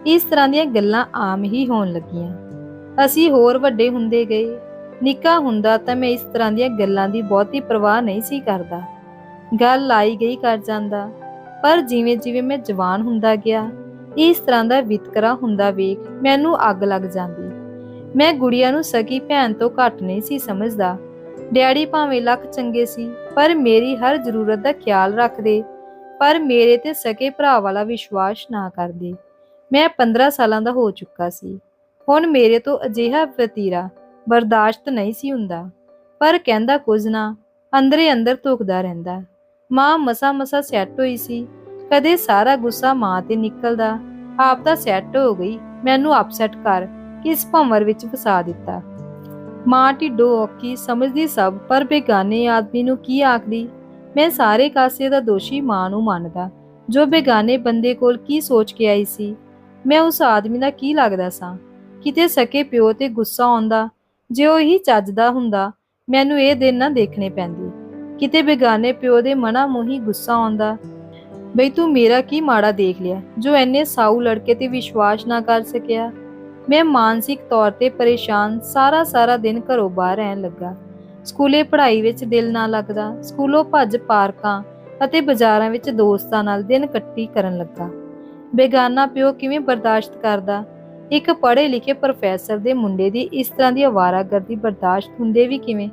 ਇਸ ਤਰ੍ਹਾਂ ਦੀਆਂ ਗੱਲਾਂ ਆਮ ਹੀ ਹੋਣ ਲੱਗੀਆਂ। ਅਸੀਂ ਹੋਰ ਵੱਡੇ ਹੁੰਦੇ ਗਏ, ਨਿੱਕਾ ਹੁੰਦਾ ਤਾਂ ਮੈਂ ਇਸ ਤਰ੍ਹਾਂ ਦੀਆਂ ਗੱਲਾਂ ਦੀ ਬਹੁਤੀ ਪਰਵਾਹ ਨਹੀਂ ਸੀ ਕਰਦਾ। ਗੱਲ ਲਾਈ ਗਈ ਕਰ ਜਾਂਦਾ, ਪਰ ਜਿਵੇਂ ਜਿਵੇਂ ਮੈਂ ਜਵਾਨ ਹੁੰਦਾ ਗਿਆ, ਇਸ ਤਰ੍ਹਾਂ ਦਾ ਵਿਤਕਰਾ ਹੁੰਦਾ ਵੇਖ ਮੈਨੂੰ ਅੱਗ ਲੱਗ ਜਾਂਦੀ। ਮੈਂ ਗੁੜੀਆ ਨੂੰ ਸਕੀ ਭੈਣ ਤੋਂ ਘੱਟ ਨਹੀਂ ਸੀ ਸਮਝਦਾ। ਡੈਡੀ ਭਾਵੇਂ ਲੱਖ ਚੰਗੇ ਸੀ, ਪਰ ਮੇਰੀ ਹਰ ਜ਼ਰੂਰਤ ਦਾ ਖਿਆਲ ਰੱਖਦੇ, ਪਰ ਮੇਰੇ ਤੇ ਸਕੇ ਭਰਾ ਵਾਲਾ ਵਿਸ਼ਵਾਸ ਨਾ ਕਰਦੇ। ਮੈਂ 15 ਸਾਲਾਂ ਦਾ ਹੋ ਚੁੱਕਾ ਸੀ। ਹੁਣ ਮੇਰੇ ਤੋਂ ਅਜਿਹਾ ਵਤੀਰਾ ਬਰਦਾਸ਼ਤ ਨਹੀਂ ਸੀ ਹੁੰਦਾ। ਪਰ ਕਹਿੰਦਾ ਕੁਝ ਨਾ, ਅੰਦਰੇ ਅੰਦਰ ਧੁਖਦਾ ਰਹਿੰਦਾ। ਮਾਂ ਮਸਾ ਮਸਾ ਸੈੱਟ ਹੋਈ ਸੀ। ਕਦੇ ਸਾਰਾ ਗੁੱਸਾ ਮਾਂ ਤੇ ਨਿਕਲਦਾ। ਆਪ ਤਾਂ ਸੈੱਟ ਹੋ ਗਈ। ਮੈਨੂੰ ਅਪਸੈਟ ਕਰ, ਕਿਸ ਭੰਵਰ ਵਿੱਚ ਫਸਾ ਦਿੱਤਾ। ਮਾਂ ਢਿੱਡੋ ਔਕੀ ਸਮਝਦੀ ਸਭ, ਪਰ ਬੇਗਾਨੇ ਆਦਮੀ ਨੂੰ ਕੀ ਆਖਦੀ? ਮੈਂ ਸਾਰੇ ਕਾਸੇ ਦਾ ਦੋਸ਼ੀ ਮਾਂ ਨੂੰ ਮੰਨਦਾ। ਜੋ ਬੇਗਾਨੇ ਬੰਦੇ ਕੋਲ ਕੀ ਸੋਚ ਕੇ ਆਈ ਸੀ? ਮੈਂ ਉਸ ਆਦਮੀ ਦਾ ਕੀ ਲੱਗਦਾ ਸਾਂ? ਕਿਤੇ ਸਕੇ ਪਿਓ ਤੇ ਗੁੱਸਾ ਆਉਂਦਾ ਜੇ ਉਹ ਹੀ ਚੱਜਦਾ ਹੁੰਦਾ, ਮੈਨੂੰ ਇਹ ਦਿਨ ਨਾ ਦੇਖਣੇ ਪੈਂਦੇ। ਕਿਤੇ ਬੇਗਾਨੇ ਪਿਓ ਦੇ ਮਨਾ ਮੋਹੀ ਗੁੱਸਾ ਆਉਂਦਾ। ਬਈ ਤੂੰ ਮੇਰਾ ਕੀ ਮਾੜਾ ਦੇਖ ਲਿਆ, ਜੋ ਐਨੇ ਸਾਊ ਲੜਕੇ ਤੇ ਵਿਸ਼ਵਾਸ ਨਾ ਕਰ ਸਕਿਆ? ਮੈਂ ਮਾਨਸਿਕ ਤੌਰ ਤੇ ਪਰੇਸ਼ਾਨ ਸਾਰਾ ਸਾਰਾ ਦਿਨ ਘਰੋਂ ਬਾਹਰ ਰਹਿਣ ਲੱਗਾ। ਸਕੂਲੇ ਪੜ੍ਹਾਈ ਵਿੱਚ ਦਿਲ ਨਾ ਲੱਗਦਾ, ਸਕੂਲੋਂ ਭੱਜ ਪਾਰਕਾਂ ਅਤੇ ਬਾਜ਼ਾਰਾਂ ਵਿੱਚ ਦੋਸਤਾਂ ਨਾਲ ਦਿਨ ਕੱਟੀ ਕਰਨ ਲੱਗਾ। ਬੇਗਾਨਾ ਪਿਓ ਕਿਵੇਂ ਬਰਦਾਸ਼ਤ ਕਰਦਾ ਇੱਕ ਪੜ੍ਹੇ ਲਿਖੇ ਪ੍ਰੋਫੈਸਰ ਦੇ ਮੁੰਡੇ ਦੀ ਇਸ ਤਰ੍ਹਾਂ ਦੀ ਅਵਾਰਾਗਰਦੀ ਬਰਦਾਸ਼ਤ ਹੁੰਦੇ ਵੀ ਕਿਵੇਂ?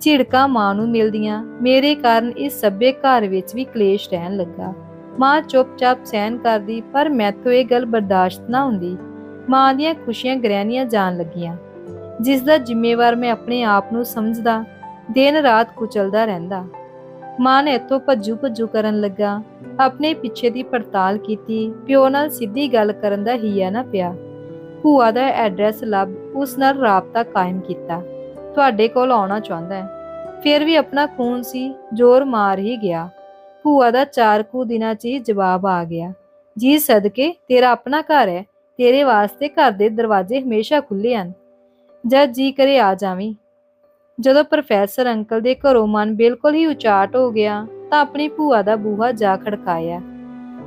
ਝਿੜਕਾਂ ਮਾਂ ਨੂੰ ਮਿਲਦੀਆਂ। ਮੇਰੇ ਕਾਰਨ ਇਸ ਸੱਭੇ ਘਰ ਵਿੱਚ ਵੀ ਕਲੇਸ਼ ਰਹਿਣ ਲੱਗਾ। ਮਾਂ ਚੁੱਪਚਾਪ ਸਹਿਨ ਕਰਦੀ, ਪਰ ਮੈਥੋਂ ਇਹ ਗੱਲ ਬਰਦਾਸ਼ਤ ਨਾ ਹੁੰਦੀ। ਮਾਂ ਦੀਆਂ ਖੁਸ਼ੀਆਂ ਗ੍ਰਹਿਣੀਆਂ ਜਾਣ ਲੱਗੀਆਂ। ਜਿਸ ਦਾ ਜ਼ਿੰਮੇਵਾਰ ਮੈਂ ਆਪਣੇ ਆਪ ਨੂੰ ਸਮਝਦਾ ਦਿਨ ਰਾਤ ਕੁਚਲਦਾ ਰਹਿੰਦਾ। ਮਾਂ ਨੇ ਇੱਥੋਂ ਭੱਜੂ ਭੱਜੂ ਕਰਨ ਲੱਗਾ। ਆਪਣੇ ਪਿੱਛੇ ਦੀ ਪੜਤਾਲ ਕੀਤੀ। ਪਿਓ ਨਾਲ ਸਿੱਧੀ ਗੱਲ ਕਰਨ ਦਾ ਹੀਆ ਨਾ ਪਿਆ। ਭੂਆ ਦਾ ਐਡਰੈਸ ਲੱਭ ਉਸ ਨਾਲ ਰਾਬਤਾ ਕਾਇਮ ਕੀਤਾ। ਤੁਹਾਡੇ ਕੋਲ ਆਉਣਾ ਚਾਹੁੰਦਾ ਹੈ। ਫਿਰ ਵੀ ਆਪਣਾ ਖੂਨ ਸੀ, ਜ਼ੋਰ ਮਾਰ ਹੀ ਗਿਆ। ਭੂਆ ਦਾ ਚਾਰ ਕੁ ਦਿਨਾਂ 'ਚ ਹੀ ਜਵਾਬ ਆ ਗਿਆ। ਜੀ ਸਦਕੇ, ਤੇਰਾ ਆਪਣਾ ਘਰ ਹੈ। ਤੇਰੇ ਵਾਸਤੇ ਘਰ ਦੇ ਦਰਵਾਜ਼ੇ ਹਮੇਸ਼ਾ ਖੁੱਲੇ ਹਨ। ਜਦ ਜੀ ਕਰੇ ਆ ਜਾਵੀਂ। ਜਦੋਂ ਪ੍ਰੋਫੈਸਰ ਅੰਕਲ ਦੇ ਘਰੋਂ ਮਨ ਬਿਲਕੁਲ ਹੀ ਉਚਾਟ ਹੋ ਗਿਆ, ਤਾਂ ਆਪਣੀ ਭੂਆ ਦਾ ਬੂਹਾ ਜਾ ਖੜਕਾਇਆ।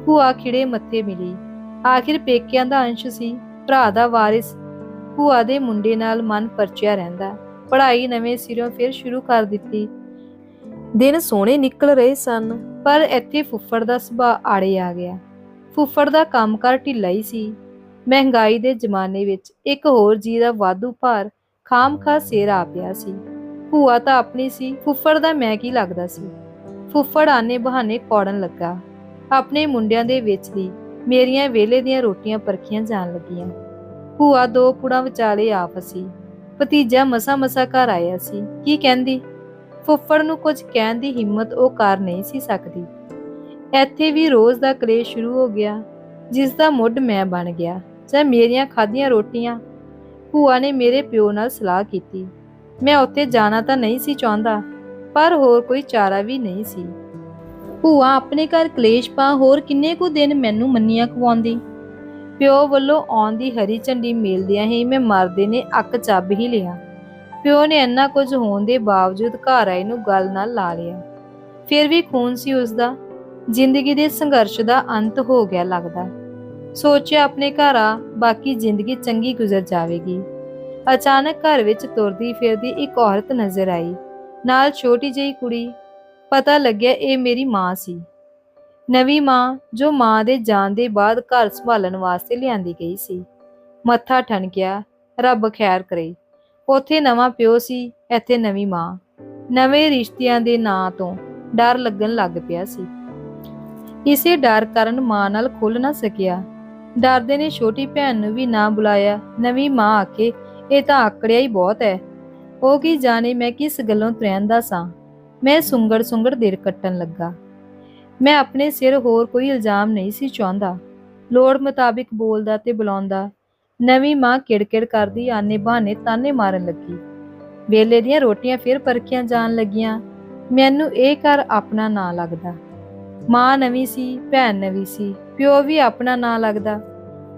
ਭੂਆ ਖਿੜੇ ਮੱਥੇ ਮਿਲੀ। ਆਖਿਰ ਪੇਕਿਆਂ ਦਾ ਅੰਸ਼ ਸੀ, ਭਰਾ ਦਾ ਵਾਰਿਸ। ਭੂਆ ਦੇ ਮੁੰਡੇ ਨਾਲ ਮਨ ਪਰਚਿਆ ਰਹਿੰਦਾ। ਪੜ੍ਹਾਈ ਨਵੇਂ ਸਿਰੋਂ ਫਿਰ ਸ਼ੁਰੂ ਕਰ ਦਿੱਤੀ। ਦਿਨ ਸੋਹਣੇ ਨਿਕਲ ਰਹੇ ਸਨ, ਪਰ ਇੱਥੇ ਫੁੱਫੜ ਦਾ ਸੁਭਾਅ ਆੜੇ ਆ ਗਿਆ। ਫੁੱਫੜ ਦਾ ਕੰਮਕਾਰ ਢਿੱਲਾ ਹੀ ਸੀ। ਮਹਿੰਗਾਈ ਦੇ ਜ਼ਮਾਨੇ ਵਿੱਚ ਇੱਕ ਹੋਰ ਜੀ ਦਾ ਵਾਧੂ ਭਾਰ ਖਾਮਖਾ ਸਿਰ ਆ ਪਿਆ ਸੀ। ਭੂਆ ਤਾਂ ਆਪਣੀ ਸੀ, ਫੁੱਫੜ ਦਾ ਮੈਂ ਕੀ ਲੱਗਦਾ ਸੀ? ਫੁੱਫੜ ਆਨੇ ਬਹਾਨੇ ਕੌੜਨ ਲੱਗਾ। ਆਪਣੇ ਮੁੰਡਿਆਂ ਦੇ ਵਿੱਚ ਦੀ ਮੇਰੀਆਂ ਵੇਲੇ ਦੀਆਂ ਰੋਟੀਆਂ ਪਰਖੀਆਂ ਜਾਣ ਲੱਗੀਆਂ। ਭੂਆ ਦੋ ਪੁੜਾਂ ਵਿਚਾਲੇ ਆ ਫਸੀ ਭਤੀਜਾ ਮਸਾ ਮਸਾ ਘਰ ਆਇਆ ਸੀ। ਕੀ ਕਹਿੰਦੀ? ਫੁੱਫੜ ਨੂੰ ਕੁਝ ਕਹਿਣ ਦੀ ਹਿੰਮਤ ਉਹ ਕਰ ਨਹੀਂ ਸੀ ਸਕਦੀ। ਇੱਥੇ ਵੀ ਰੋਜ਼ ਦਾ ਕਲੇਸ਼ ਸ਼ੁਰੂ ਹੋ ਗਿਆ, ਜਿਸ ਦਾ ਮੁੱਢ ਮੈਂ ਬਣ ਗਿਆ, ਜਾਂ ਮੇਰੀਆਂ ਖਾਧੀਆਂ ਰੋਟੀਆਂ। ਭੂਆ ਨੇ ਮੇਰੇ ਪਿਓ ਨਾਲ ਸਲਾਹ ਕੀਤੀ। ਮੈਂ ਉੱਥੇ ਜਾਣਾ ਤਾਂ ਨਹੀਂ ਸੀ ਚਾਹੁੰਦਾ, ਪਰ ਹੋਰ ਕੋਈ ਚਾਰਾ ਵੀ ਨਹੀਂ ਸੀ। ਭੂਆ ਆਪਣੇ ਘਰ ਕਲੇਸ਼ ਪਾ ਹੋਰ ਕਿੰਨੇ ਕੁ ਦਿਨ ਮੈਨੂੰ ਮੰਨੀਆਂ ਖਵਾਉਂਦੀ। ਪਿਓ ਵੱਲੋਂ ਆਉਣ ਦੀ ਹਰੀ ਝੰਡੀ ਮਿਲਦਿਆਂ ਹੀ ਮੈਂ ਮਰਦੇ ਨੇ ਅੱਕ ਚੱਬ ਹੀ ਲਿਆ। ਪਿਓ ਨੇ ਇੰਨਾ ਕੁਝ ਹੋਣ ਦੇ ਬਾਵਜੂਦ ਘਰ ਆਏ ਨੂੰ ਗੱਲ ਨਾਲ ਲਾ ਲਿਆ। ਫਿਰ ਵੀ ਖੂਨ ਸੀ ਉਸ ਦਾ ਜ਼ਿੰਦਗੀ ਦੇ ਸੰਘਰਸ਼ ਦਾ ਅੰਤ ਹੋ ਗਿਆ ਲੱਗਦਾ। ਸੋਚਿਆ ਆਪਣੇ ਘਰ ਆ, ਬਾਕੀ ਜ਼ਿੰਦਗੀ ਚੰਗੀ ਗੁਜ਼ਰ ਜਾਵੇਗੀ। ਅਚਾਨਕ ਘਰ ਵਿੱਚ ਤੁਰਦੀ ਫਿਰਦੀ ਇੱਕ ਔਰਤ ਨਜ਼ਰ ਆਈ। ਨਾਲ ਛੋਟੀ ਜਿਹੀ ਕੁੜੀ। ਪਤਾ ਲੱਗਿਆ ਇਹ ਮੇਰੀ ਮਾਂ ਸੀ। ਨਵੀਂ ਮਾਂ, ਜੋ ਮਾਂ ਦੇ ਜਾਣ ਦੇ ਬਾਅਦ ਘਰ ਸੰਭਾਲਣ ਵਾਸਤੇ ਲਿਆਂਦੀ ਗਈ ਸੀ। ਮੱਥਾ ਠਣਕਿਆ, ਰੱਬ ਖੈਰ ਕਰੇ। ਉੱਥੇ ਨਵਾਂ ਪਿਓ ਸੀ, ਇੱਥੇ ਨਵੀਂ ਮਾਂ। ਨਵੇਂ ਰਿਸ਼ਤਿਆਂ ਦੇ ਨਾਂ ਤੋਂ ਡਰ ਲੱਗਣ ਲੱਗ ਪਿਆ ਸੀ। ਇਸੇ ਡਰ ਕਾਰਨ ਮਾਂ ਨਾਲ ਖੁੱਲ ਨਾ ਸਕਿਆ। ਡਰਦੇ ਨੇ ਛੋਟੀ ਭੈਣ ਨੂੰ ਵੀ ਨਾ ਬੁਲਾਇਆ, ਨਵੀਂ ਮਾਂ ਆਕੇ ਇਹ ਤਾਂ ਆਕੜਿਆ ਹੀ ਬਹੁਤ ਹੈ। ਉਹ ਕੀ ਜਾਣੇ ਮੈਂ ਕਿਸ ਗੱਲੋਂ ਤਰੈਂਦਾ ਸਾਂ? ਮੈਂ ਸੁੰਗੜ ਸੁੰਗੜ ਦਿਲ ਕੱਟਣ ਲੱਗਾ। ਮੈਂ ਆਪਣੇ ਸਿਰ ਹੋਰ ਕੋਈ ਇਲਜ਼ਾਮ ਨਹੀਂ ਸੀ ਚਾਹੁੰਦਾ। ਲੋੜ ਮੁਤਾਬਿਕ ਬੋਲਦਾ ਤੇ ਬੁਲਾਉਂਦਾ। ਨਵੀਂ ਮਾਂ ਕਿੜਕਿੜ ਕਰਦੀ ਆਨੇ ਬਹਾਨੇ ਤਾਨੇ ਮਾਰਨ ਲੱਗੀ। ਵੇਲੇ ਦੀਆਂ ਰੋਟੀਆਂ ਫਿਰ ਪਰਖੀਆਂ ਜਾਣ ਲੱਗੀਆਂ। ਮੈਨੂੰ ਇਹ ਘਰ ਆਪਣਾ ਨਾਂ ਲੱਗਦਾ। ਮਾਂ ਨਵੀਂ ਸੀ, ਭੈਣ ਨਵੀਂ ਸੀ, ਪਿਓ ਵੀ ਆਪਣਾ ਨਾਂ ਲੱਗਦਾ।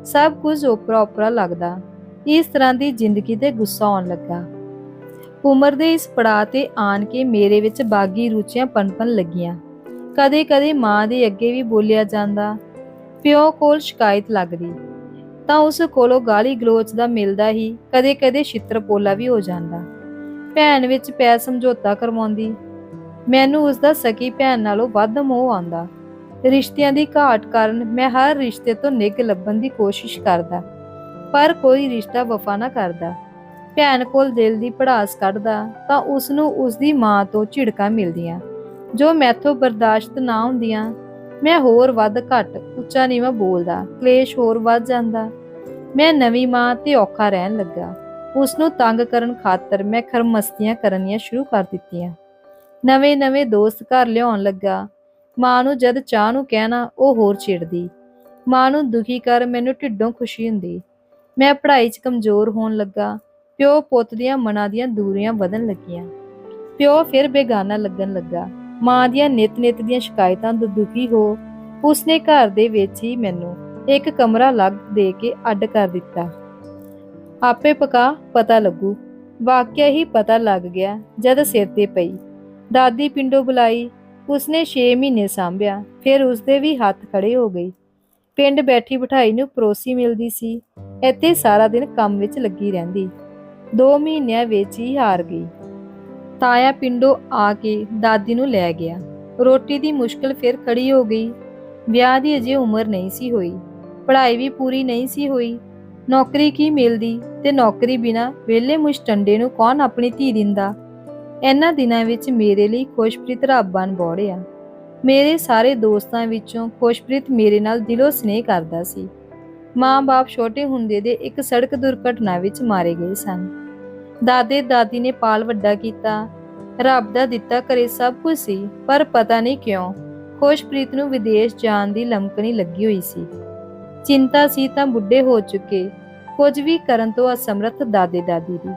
ਸਭ ਕੁਝ ਓਪਰਾ ਓਪਰਾ ਲੱਗਦਾ। ਇਸ ਤਰ੍ਹਾਂ ਦੀ ਜ਼ਿੰਦਗੀ ਤੇ ਗੁੱਸਾ ਆਉਣ ਲੱਗਾ। ਉਮਰ ਦੇ ਇਸ ਪੜਾਅ ਤੇ ਆਣ ਕੇ ਮੇਰੇ ਵਿੱਚ ਬਾਗੀ ਰੁਚੀਆਂ ਪਨਪਨ ਲੱਗੀਆਂ। ਕਦੇ-ਕਦੇ ਮਾਂ ਦੇ ਅੱਗੇ ਵੀ ਬੋਲਿਆ ਜਾਂਦਾ, ਪਿਓ ਕੋਲ ਸ਼ਿਕਾਇਤ ਲੱਗਦੀ, ਤਾਂ ਉਸ ਕੋਲੋਂ ਗਾਲੀ ਗਲੋਚ ਦਾ ਮਿਲਦਾ ਹੀ ਕਦੇ-ਕਦੇ ਛਿੱਤਰ ਪੋਲਾ ਵੀ ਹੋ ਜਾਂਦਾ। ਭੈਣ ਵਿੱਚ ਪੈ ਸਮਝੌਤਾ ਕਰਵਾਉਂਦੀ, ਮੈਨੂੰ ਉਸ ਦਾ ਸਕੀ ਭੈਣ ਨਾਲੋਂ ਵੱਧ ਮੋਹ ਆਉਂਦਾ। ਰਿਸ਼ਤਿਆਂ ਦੀ ਘਾਟ ਕਾਰਨ ਮੈਂ ਹਰ ਰਿਸ਼ਤੇ ਤੋਂ ਨਿੱਘ ਲੱਭਣ ਦੀ ਕੋਸ਼ਿਸ਼ ਕਰਦਾ। ਪਰ ਕੋਈ ਰਿਸ਼ਤਾ ਵਫਾ ਨਾ ਕਰਦਾ। ਭੈਣ ਕੋਲ ਦਿਲ ਦੀ ਪੜਾਸ ਕੱਢਦਾ ਤਾਂ ਉਸ ਨੂੰ ਉਸ ਦੀ ਮਾਂ ਤੋਂ ਝਿੜਕਾਂ ਮਿਲਦੀਆਂ। ਜੋ ਮੈਥੋਂ ਬਰਦਾਸ਼ਤ ਨਾ ਹੁੰਦੀਆਂ, ਮੈਂ ਹੋਰ ਵੱਧ ਘੱਟ ਉੱਚਾ ਨੀਵਾਂ ਬੋਲਦਾ, ਕਲੇਸ਼ ਹੋਰ ਵੱਧ ਜਾਂਦਾ। ਮੈਂ ਨਵੀਂ ਮਾਂ ਤੇ ਔਖਾ ਰਹਿਣ ਲੱਗਾ। ਉਸ ਨੂੰ ਤੰਗ ਕਰਨ ਖਾਤਰ ਮੈਂ ਖਰਮਸਤੀਆਂ ਕਰਨੀਆਂ ਸ਼ੁਰੂ ਕਰ ਦਿੱਤੀਆਂ। ਨਵੇਂ-ਨਵੇਂ ਦੋਸਤ ਘਰ ਲਿਆਉਣ ਲੱਗਾ। ਮਾਂ ਨੂੰ ਜਦ ਚਾਹ ਨੂੰ ਕਹਿਣਾ ਉਹ ਹੋਰ ਛੇੜਦੀ। ਮਾਂ ਨੂੰ ਦੁਖੀ ਕਰ ਮੈਨੂੰ ਢਿੱਡੋਂ ਖੁਸ਼ੀ ਹੁੰਦੀ। ਮੈਂ ਪੜ੍ਹਾਈ 'ਚ ਕਮਜ਼ੋਰ ਹੋਣ ਲੱਗਾ, ਪਿਓ ਪੁੱਤ ਦੀਆਂ ਮਨਾਂ ਦੀਆਂ ਦੂਰੀਆਂ ਵਧਣ ਲੱਗੀਆਂ। ਪਿਓ ਫਿਰ ਬੇਗਾਨਾ ਲੱਗਣ ਲੱਗਾ। ਮਾਂ ਦੀਆਂ ਨਿਤ-ਨਿਤ ਦੀਆਂ ਸ਼ਿਕਾਇਤਾਂ ਤੋਂ ਦੁਖੀ ਹੋ ਉਸਨੇ ਘਰ ਦੇ ਵਿੱਚ ਹੀ ਮੈਨੂੰ ਇੱਕ ਕਮਰਾ ਲੱਗ ਦੇ ਕੇ ਅੱਡ ਕਰ ਦਿੱਤਾ। ਆਪੇ ਪਕਾ ਪਤਾ ਲੱਗੂ। ਵਾਕਿਆ ਹੀ ਪਤਾ ਲੱਗ ਗਿਆ ਜਦ ਸਿਰ ਤੇ ਪਈ। ਦਾਦੀ ਪਿੰਡੋਂ ਬੁਲਾਈ, ਉਸਨੇ 6 ਮਹੀਨੇ ਸੰਭਿਆ, ਫਿਰ ਉਸਦੇ ਵੀ ਹੱਥ ਖੜੇ ਹੋ ਗਏ। ਪਿੰਡ ਬੈਠੀ ਬਿਠਾਈ ਨੂੰ ਪਰੋਸੀ ਮਿਲਦੀ ਸੀ। ਇੱਥੇ ਸਾਰਾ ਦਿਨ ਕੰਮ ਵਿੱਚ ਲੱਗੀ ਰਹਿੰਦੀ। 2 ਮਹੀਨਿਆਂ ਵਿੱਚ ਹੀ ਹਾਰ ਗਈ। ਤਾਇਆ ਪਿੰਡੋਂ ਆ ਕੇ ਦਾਦੀ ਨੂੰ ਲੈ ਗਿਆ। ਰੋਟੀ ਦੀ ਮੁਸ਼ਕਲ ਫਿਰ ਖੜੀ ਹੋ ਗਈ। ਵਿਆਹ ਦੀ ਅਜੇ ਉਮਰ ਨਹੀਂ ਸੀ ਹੋਈ। ਪੜ੍ਹਾਈ ਵੀ ਪੂਰੀ ਨਹੀਂ ਸੀ ਹੋਈ। ਨੌਕਰੀ ਕੀ ਮਿਲਦੀ ਤੇ ਨੌਕਰੀ ਬਿਨਾ ਵਿਹਲੇ ਮੁਸ਼ਟੰਡੇ ਨੂੰ ਕੌਣ ਆਪਣੀ ਧੀ ਦਿੰਦਾ? ਇਹਨਾਂ ਦਿਨਾਂ ਵਿੱਚ ਮੇਰੇ ਲਈ ਖੁਸ਼ਪ੍ਰੀਤ ਰੱਬ ਬਣ ਬੋੜਿਆ ਮੇਰੇ ਸਾਰੇ ਦੋਸਤਾਂ ਵਿੱਚੋਂ ਖੁਸ਼ਪ੍ਰੀਤ ਮੇਰੇ ਨਾਲ ਦਿਲੋਂ ਸਨੇਹ ਕਰਦਾ ਸੀ। ਮਾਂ-ਬਾਪ ਛੋਟੇ ਹੁੰਦੇ ਦੇ ਇੱਕ ਸੜਕ ਦੁਰਘਟਨਾ ਵਿੱਚ ਮਾਰੇ ਗਏ ਸਨ। ਦਾਦੇ ਦਾਦੀ ਨੇ ਪਾਲ ਵੱਡਾ ਕੀਤਾ, ਰੱਬ ਦਾ ਦਿੱਤਾ ਘਰੇ ਸਭ ਕੁਝ ਸੀ, ਪਰ ਪਤਾ ਨਹੀਂ ਕਿਉਂ ਖੁਸ਼ਪ੍ਰੀਤ ਨੂੰ ਵਿਦੇਸ਼ ਜਾਣ ਦੀ ਲਮਕਣੀ ਲੱਗੀ ਹੋਈ ਸੀ। ਚਿੰਤਾ ਸੀ ਤਾਂ ਬੁੱਢੇ ਹੋ ਚੁੱਕੇ, ਕੁਝ ਵੀ ਕਰਨ ਤੋਂ ਅਸਮਰਥ ਦਾਦੇ ਦਾਦੀ ਦੀ।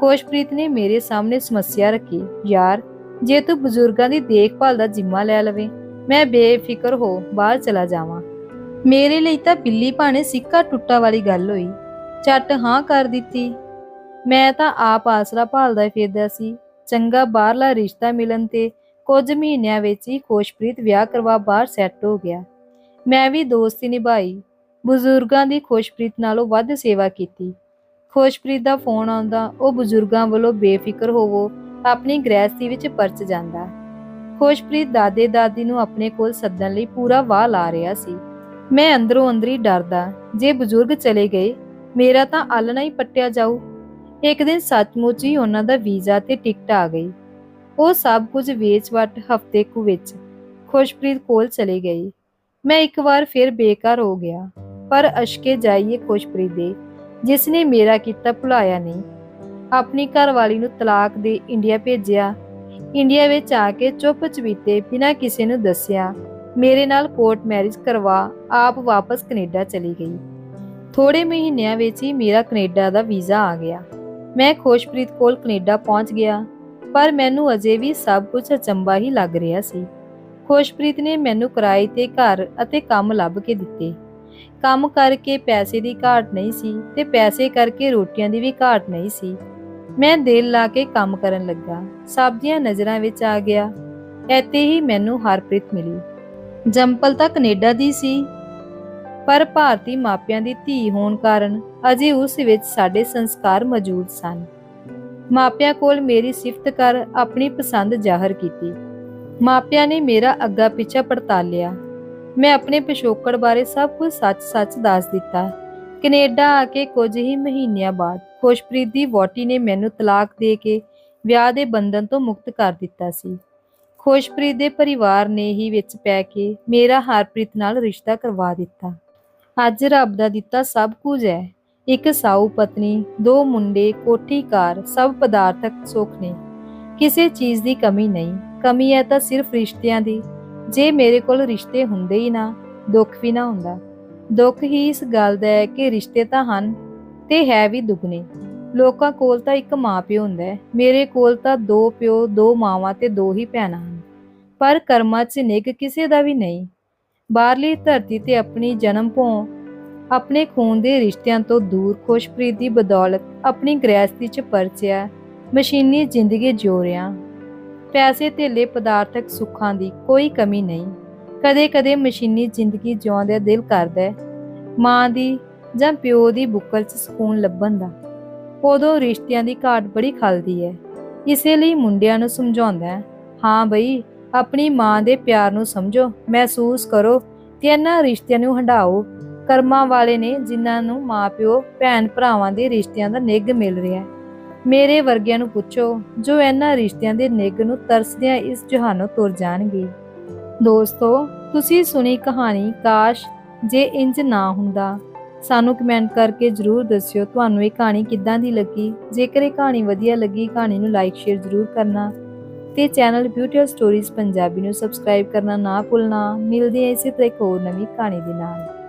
ਖੁਸ਼ਪ੍ਰੀਤ ਨੇ ਮੇਰੇ ਸਾਹਮਣੇ ਸਮੱਸਿਆ ਰੱਖੀ, ਯਾਰ, ਜੇ ਤੂੰ ਬਜ਼ੁਰਗਾਂ ਦੀ ਦੇਖਭਾਲ ਦਾ ਜ਼ਿੰਮਾ ਲੈ ਲਵੇਂ, ਮੈਂ ਬੇਫਿਕਰ ਹੋ ਬਾਹਰ ਚਲਾ ਜਾਵਾਂ। ਮੇਰੇ ਲਈ ਤਾਂ ਬਿੱਲੀ ਭਾਣੇ ਸਿੱਕਾ ਟੁੱਟਾ ਵਾਲੀ ਗੱਲ ਹੋਈ। ਝੱਟ ਹਾਂ ਕਰ ਦਿੱਤੀ। ਮੈਂ ਤਾਂ ਆਪ ਆਸਰਾ ਭਾਲਦਾ ਫਿਰਦਾ ਸੀ। ਚੰਗਾ ਬਾਹਰਲਾ ਰਿਸ਼ਤਾ ਮਿਲਣ ਤੇ ਕੁਝ ਮਹੀਨਿਆਂ ਵਿੱਚ ਹੀ ਖੁਸ਼ਪ੍ਰੀਤ ਵਿਆਹ ਕਰਵਾ ਬਾਹਰ ਸੈੱਟ ਹੋ ਗਿਆ। ਮੈਂ ਵੀ ਦੋਸਤੀ ਨਿਭਾਈ। ਬਜ਼ੁਰਗਾਂ ਦੀ ਖੁਸ਼ਪ੍ਰੀਤ ਨਾਲੋਂ ਵੱਧ ਸੇਵਾ ਕੀਤੀ। ਖੁਸ਼ਪ੍ਰੀਤ ਦਾ ਫੋਨ ਆਉਂਦਾ, ਉਹ ਬਜ਼ੁਰਗਾਂ ਵੱਲੋਂ ਬੇਫਿਕਰ ਹੋਵੋ, ਆਪਣੀ ਗ੍ਰਹਿਸਥੀ ਵਿੱਚ ਪਰਚ ਜਾਂਦਾ। ਖੁਸ਼ਪ੍ਰੀਤ ਦਾਦੇ ਦਾਦੀ ਨੂੰ ਆਪਣੇ ਕੋਲ ਸੱਦਣ ਲਈ ਪੂਰਾ ਵਾਹ ਲਾ ਰਿਹਾ ਸੀ। ਮੈਂ ਅੰਦਰੋਂ ਅੰਦਰੀ ਡਰਦਾ, ਜੇ ਬਜ਼ੁਰਗ ਚਲੇ ਗਏ, ਮੇਰਾ ਤਾਂ ਆਲਣਾ ਹੀ ਪੱਟਿਆ ਜਾਊ। ਇੱਕ ਦਿਨ ਸੱਚਮੁੱਚ ਹੀ ਉਹਨਾਂ ਦਾ ਵੀਜ਼ਾ ਤੇ ਟਿਕਟ ਆ ਗਈ। ਉਹ ਸਭ ਕੁਝ ਵੇਚ-ਵਟ ਹਫ਼ਤੇ ਕੁ ਵਿੱਚ ਖੁਸ਼ਪ੍ਰੀਤ ਕੋਲ ਚਲੇ ਗਈ ਮੈਂ ਇੱਕ ਵਾਰ ਫਿਰ ਬੇਕਾਰ ਹੋ ਗਿਆ, ਪਰ ਅਸ਼ਕੇ ਜਾਈਏ ਖੁਸ਼ਪ੍ਰੀਤ ਦੇ, ਜਿਸ ਨੇ ਮੇਰਾ ਕੀਤਾ ਭੁਲਾਇਆ ਨਹੀਂ। ਆਪਣੀ ਘਰਵਾਲੀ ਨੂੰ ਤਲਾਕ ਦੇ ਇੰਡੀਆ ਭੇਜਿਆ। ਇੰਡੀਆ ਵਿੱਚ ਆ ਕੇ ਚੁੱਪ ਚਵੀਤੇ ਬਿਨਾਂ ਕਿਸੇ ਨੂੰ ਦੱਸਿਆ ਮੇਰੇ ਨਾਲ ਕੋਰਟ ਮੈਰਿਜ ਕਰਵਾ, ਆਪ ਵਾਪਸ ਕੈਨੇਡਾ ਚਲੀ ਗਈ। ਥੋੜੇ ਮਹੀਨਿਆਂ ਵਿੱਚ ਹੀ ਮੇਰਾ ਕੈਨੇਡਾ ਦਾ ਵੀਜ਼ਾ ਆ ਗਿਆ। ਮੈਂ ਖੁਸ਼ਪ੍ਰੀਤ ਕੋਲ ਕੈਨੇਡਾ ਪਹੁੰਚ ਗਿਆ, ਪਰ ਮੈਨੂੰ ਅਜੇ ਵੀ ਸਭ ਕੁਝ ਅਚੰਬਾ ਹੀ ਲੱਗ ਰਿਹਾ ਸੀ। ਖੁਸ਼ਪ੍ਰੀਤ ਨੇ ਮੈਨੂੰ ਕਿਰਾਏ ਤੇ ਘਰ ਅਤੇ ਕੰਮ ਲੱਭ ਕੇ ਦਿੱਤੇ। ਕੰਮ ਕਰਕੇ ਪੈਸੇ ਦੀ ਘਾਟ ਨਹੀਂ ਸੀ ਤੇ ਪੈਸੇ ਕਰਕੇ ਰੋਟੀਆਂ ਦੀ ਵੀ ਘਾਟ ਨਹੀਂ ਸੀ। ਮੈਂ ਦਿਲ ਲਾ ਕੇ ਕੰਮ ਕਰਨ ਲੱਗਾ। ਸਬਜ਼ੀਆਂ ਨਜ਼ਰਾਂ ਵਿੱਚ ਆ ਗਿਆ। ਇੱਥੇ ਹੀ ਮੈਨੂੰ ਹਰਪ੍ਰੀਤ ਮਿਲੀ। ਜੰਪਲ ਤਾਂ ਕੈਨੇਡਾ ਦੀ ਸੀ। ਪਰ ਭਾਰਤੀ ਮਾਪਿਆਂ ਦੀ ਧੀ ਹੋਣ ਕਾਰਨ ਅਜੇ ਉਸ ਵਿੱਚ ਸਾਡੇ ਸੰਸਕਾਰ ਮੌਜੂਦ ਸਨ। ਮਾਪਿਆਂ ਕੋਲ ਮੇਰੀ ਸਿਫਤ ਕਰ ਆਪਣੀ ਪਸੰਦ ਜ਼ਾਹਰ ਕੀਤੀ। ਮਾਪਿਆਂ ਨੇ ਮੇਰਾ ਅੱਗਾ ਪਿੱਛਾ ਪੜਤਾਲਿਆ ਮੈਂ ਆਪਣੇ ਪਿਛੋਕੜ ਬਾਰੇ ਸਭ ਕੁਝ ਸੱਚ-ਸੱਚ ਦੱਸ ਦਿੱਤਾ। ਕੈਨੇਡਾ ਆ ਕੇ ਕੁਝ ਹੀ ਮਹੀਨਿਆਂ ਬਾਅਦ ਖੁਸ਼ਪ੍ਰੀਤ ਦੀ ਵੋਟੀ ਨੇ ਮੈਨੂੰ ਤਲਾਕ ਦੇ ਕੇ ਵਿਆਹ ਦੇ ਬੰਧਨ ਤੋਂ ਮੁਕਤ ਕਰ ਦਿੱਤਾ ਸੀ। ਖੁਸ਼ਪ੍ਰੀਤ ਦੇ ਪਰਿਵਾਰ ਨੇ ਹੀ ਵਿੱਚ ਪੈ ਕੇ ਮੇਰਾ ਹਰਪ੍ਰੀਤ ਨਾਲ ਰਿਸ਼ਤਾ ਕਰਵਾ ਦਿੱਤਾ। ਅੱਜ ਰੱਬ ਦਾ ਦਿੱਤਾ ਸਭ ਕੁਝ ਹੈ। ਇੱਕ ਸਾਊ ਪਤਨੀ, ਦੋ ਮੁੰਡੇ, ਕੋਠੀਕਾਰ, ਸਭ ਪਦਾਰਥਕ ਸੁੱਖ ਨੇ। ਕਿਸੇ ਚੀਜ਼ ਦੀ ਕਮੀ ਨਹੀਂ। ਕਮੀ ਹੈ ਤਾਂ ਸਿਰਫ ਰਿਸ਼ਤਿਆਂ ਦੀ। ਜੇ ਮੇਰੇ ਕੋਲ ਰਿਸ਼ਤੇ ਹੁੰਦੇ ਹੀ ਨਾ, ਦੁੱਖ ਵੀ ਨਾ ਹੁੰਦਾ। ਦੁੱਖ ਹੀ ਇਸ ਗੱਲ ਦਾ ਹੈ ਕਿ ਰਿਸ਼ਤੇ ਤਾਂ ਹਨ ਤੇ ਹੈ ਵੀ ਦੁੱਗਣੇ। ਲੋਕਾਂ ਕੋਲ ਤਾਂ ਇੱਕ ਮਾਂ ਪਿਓ ਹੁੰਦਾ ਹੈ। ਮੇਰੇ ਕੋਲ ਤਾਂ ਦੋ ਪਿਓ, ਦੋ ਮਾਵਾਂ ਤੇ ਦੋ ਹੀ ਭੈਣਾਂ ਹਨ। ਪਰ ਕਰਮਾਂ 'ਚ ਨਿਗ ਕਿਸੇ ਦਾ ਵੀ ਨਹੀਂ। ਬਾਹਰਲੀ ਧਰਤੀ ਤੇ ਆਪਣੀ ਜਨਮ ਭੋਂ, ਆਪਣੇ ਖੂਨ ਦੇ ਰਿਸ਼ਤਿਆਂ ਤੋਂ ਦੂਰ, ਖੁਸ਼ਪ੍ਰੀਤ ਦੀ ਬਦੌਲਤ, ਆਪਣੀ ਗ੍ਰਹਿਸਥੀ 'ਚ ਪਰਚਿਆ, ਮਸ਼ੀਨੀ ਜ਼ਿੰਦਗੀ ਜਿਉ ਰਿਆਂ ਪੈਸੇ, ਧੇਲੇ, ਪਦਾਰਥਕ ਸੁੱਖਾਂ ਦੀ ਕੋਈ ਕਮੀ ਨਹੀਂ। ਕਦੇ-ਕਦੇ ਮਸ਼ੀਨੀ ਜ਼ਿੰਦਗੀ ਜਿਉਂਦਿਆਂ ਦਿਲ ਕਰਦਾ ਹੈ। ਮਾਂ ਦੀ ਜਾਂ ਪਿਓ ਦੀ ਬੁੱਕਲ 'ਚ ਸਕੂਨ ਲੱਭਣ ਦਾ। ਉਦੋਂ ਰਿਸ਼ਤਿਆਂ ਦੀ ਘਾਟ ਬੜੀ ਖਲਦੀ ਹੈ ਇਸੇ ਲਈ ਮੁੰਡਿਆਂ ਨੂੰ ਸਮਝਾਉਂਦਾ ਹੈ ਹਾਂ ਬਈ, ਆਪਣੀ ਮਾਂ ਦੇ ਪਿਆਰ ਨੂੰ ਸਮਝੋ, ਮਹਿਸੂਸ ਕਰੋ ਤੇ ਇਹਨਾਂ ਰਿਸ਼ਤਿਆਂ ਨੂੰ ਹੰਡਾਓ ਕਰਮਾਂ ਵਾਲੇ ਨੇ ਜਿਨ੍ਹਾਂ ਨੂੰ ਮਾਪਿਓ ਭੈਣ ਭਰਾਵਾਂ ਦੇ ਰਿਸ਼ਤਿਆਂ ਦਾ ਨਿੱਘ ਮਿਲ ਰਿਹਾ ਮੇਰੇ ਵਰਗਿਆਂ ਨੂੰ ਪੁੱਛੋ, ਜੋ ਇਹਨਾਂ ਰਿਸ਼ਤਿਆਂ ਦੇ ਨਿੱਘ ਨੂੰ ਤਰਸਦਿਆਂ ਇਸ ਜਹਾਨੋਂ ਤੁਰ ਜਾਣਗੇ। ਦੋਸਤੋ, ਤੁਸੀਂ ਸੁਣੀ ਕਹਾਣੀ ਕਾਸ਼, ਜੇ ਇੰਜ ਨਾ ਹੁੰਦਾ। ਸਾਨੂੰ ਕਮੈਂਟ ਕਰਕੇ ਜਰੂਰ ਦੱਸਿਓ ਤੁਹਾਨੂੰ ਇਹ ਕਹਾਣੀ ਕਿੱਦਾਂ ਦੀ ਲੱਗੀ? ਜੇਕਰ ਇਹ ਕਹਾਣੀ ਵਧੀਆ ਲੱਗੀ, ਕਹਾਣੀ ਨੂੰ ਲਾਈਕ ਸ਼ੇਅਰ ਜਰੂਰ ਕਰਨਾ ਤੇ ਚੈਨਲ ਬਿਊਟੀਫੁਲ ਸਟੋਰੀਜ਼ ਪੰਜਾਬੀ ਨੂੰ ਸਬਸਕ੍ਰਾਈਬ ਕਰਨਾ ਨਾ ਭੁੱਲਣਾ। ਮਿਲਦੇ ਹਾਂ ਇਸੇ ਤਰ੍ਹਾਂ ਇੱਕ ਹੋਰ ਨਵੀਂ ਕਹਾਣੀ ਦੇ ਨਾਲ।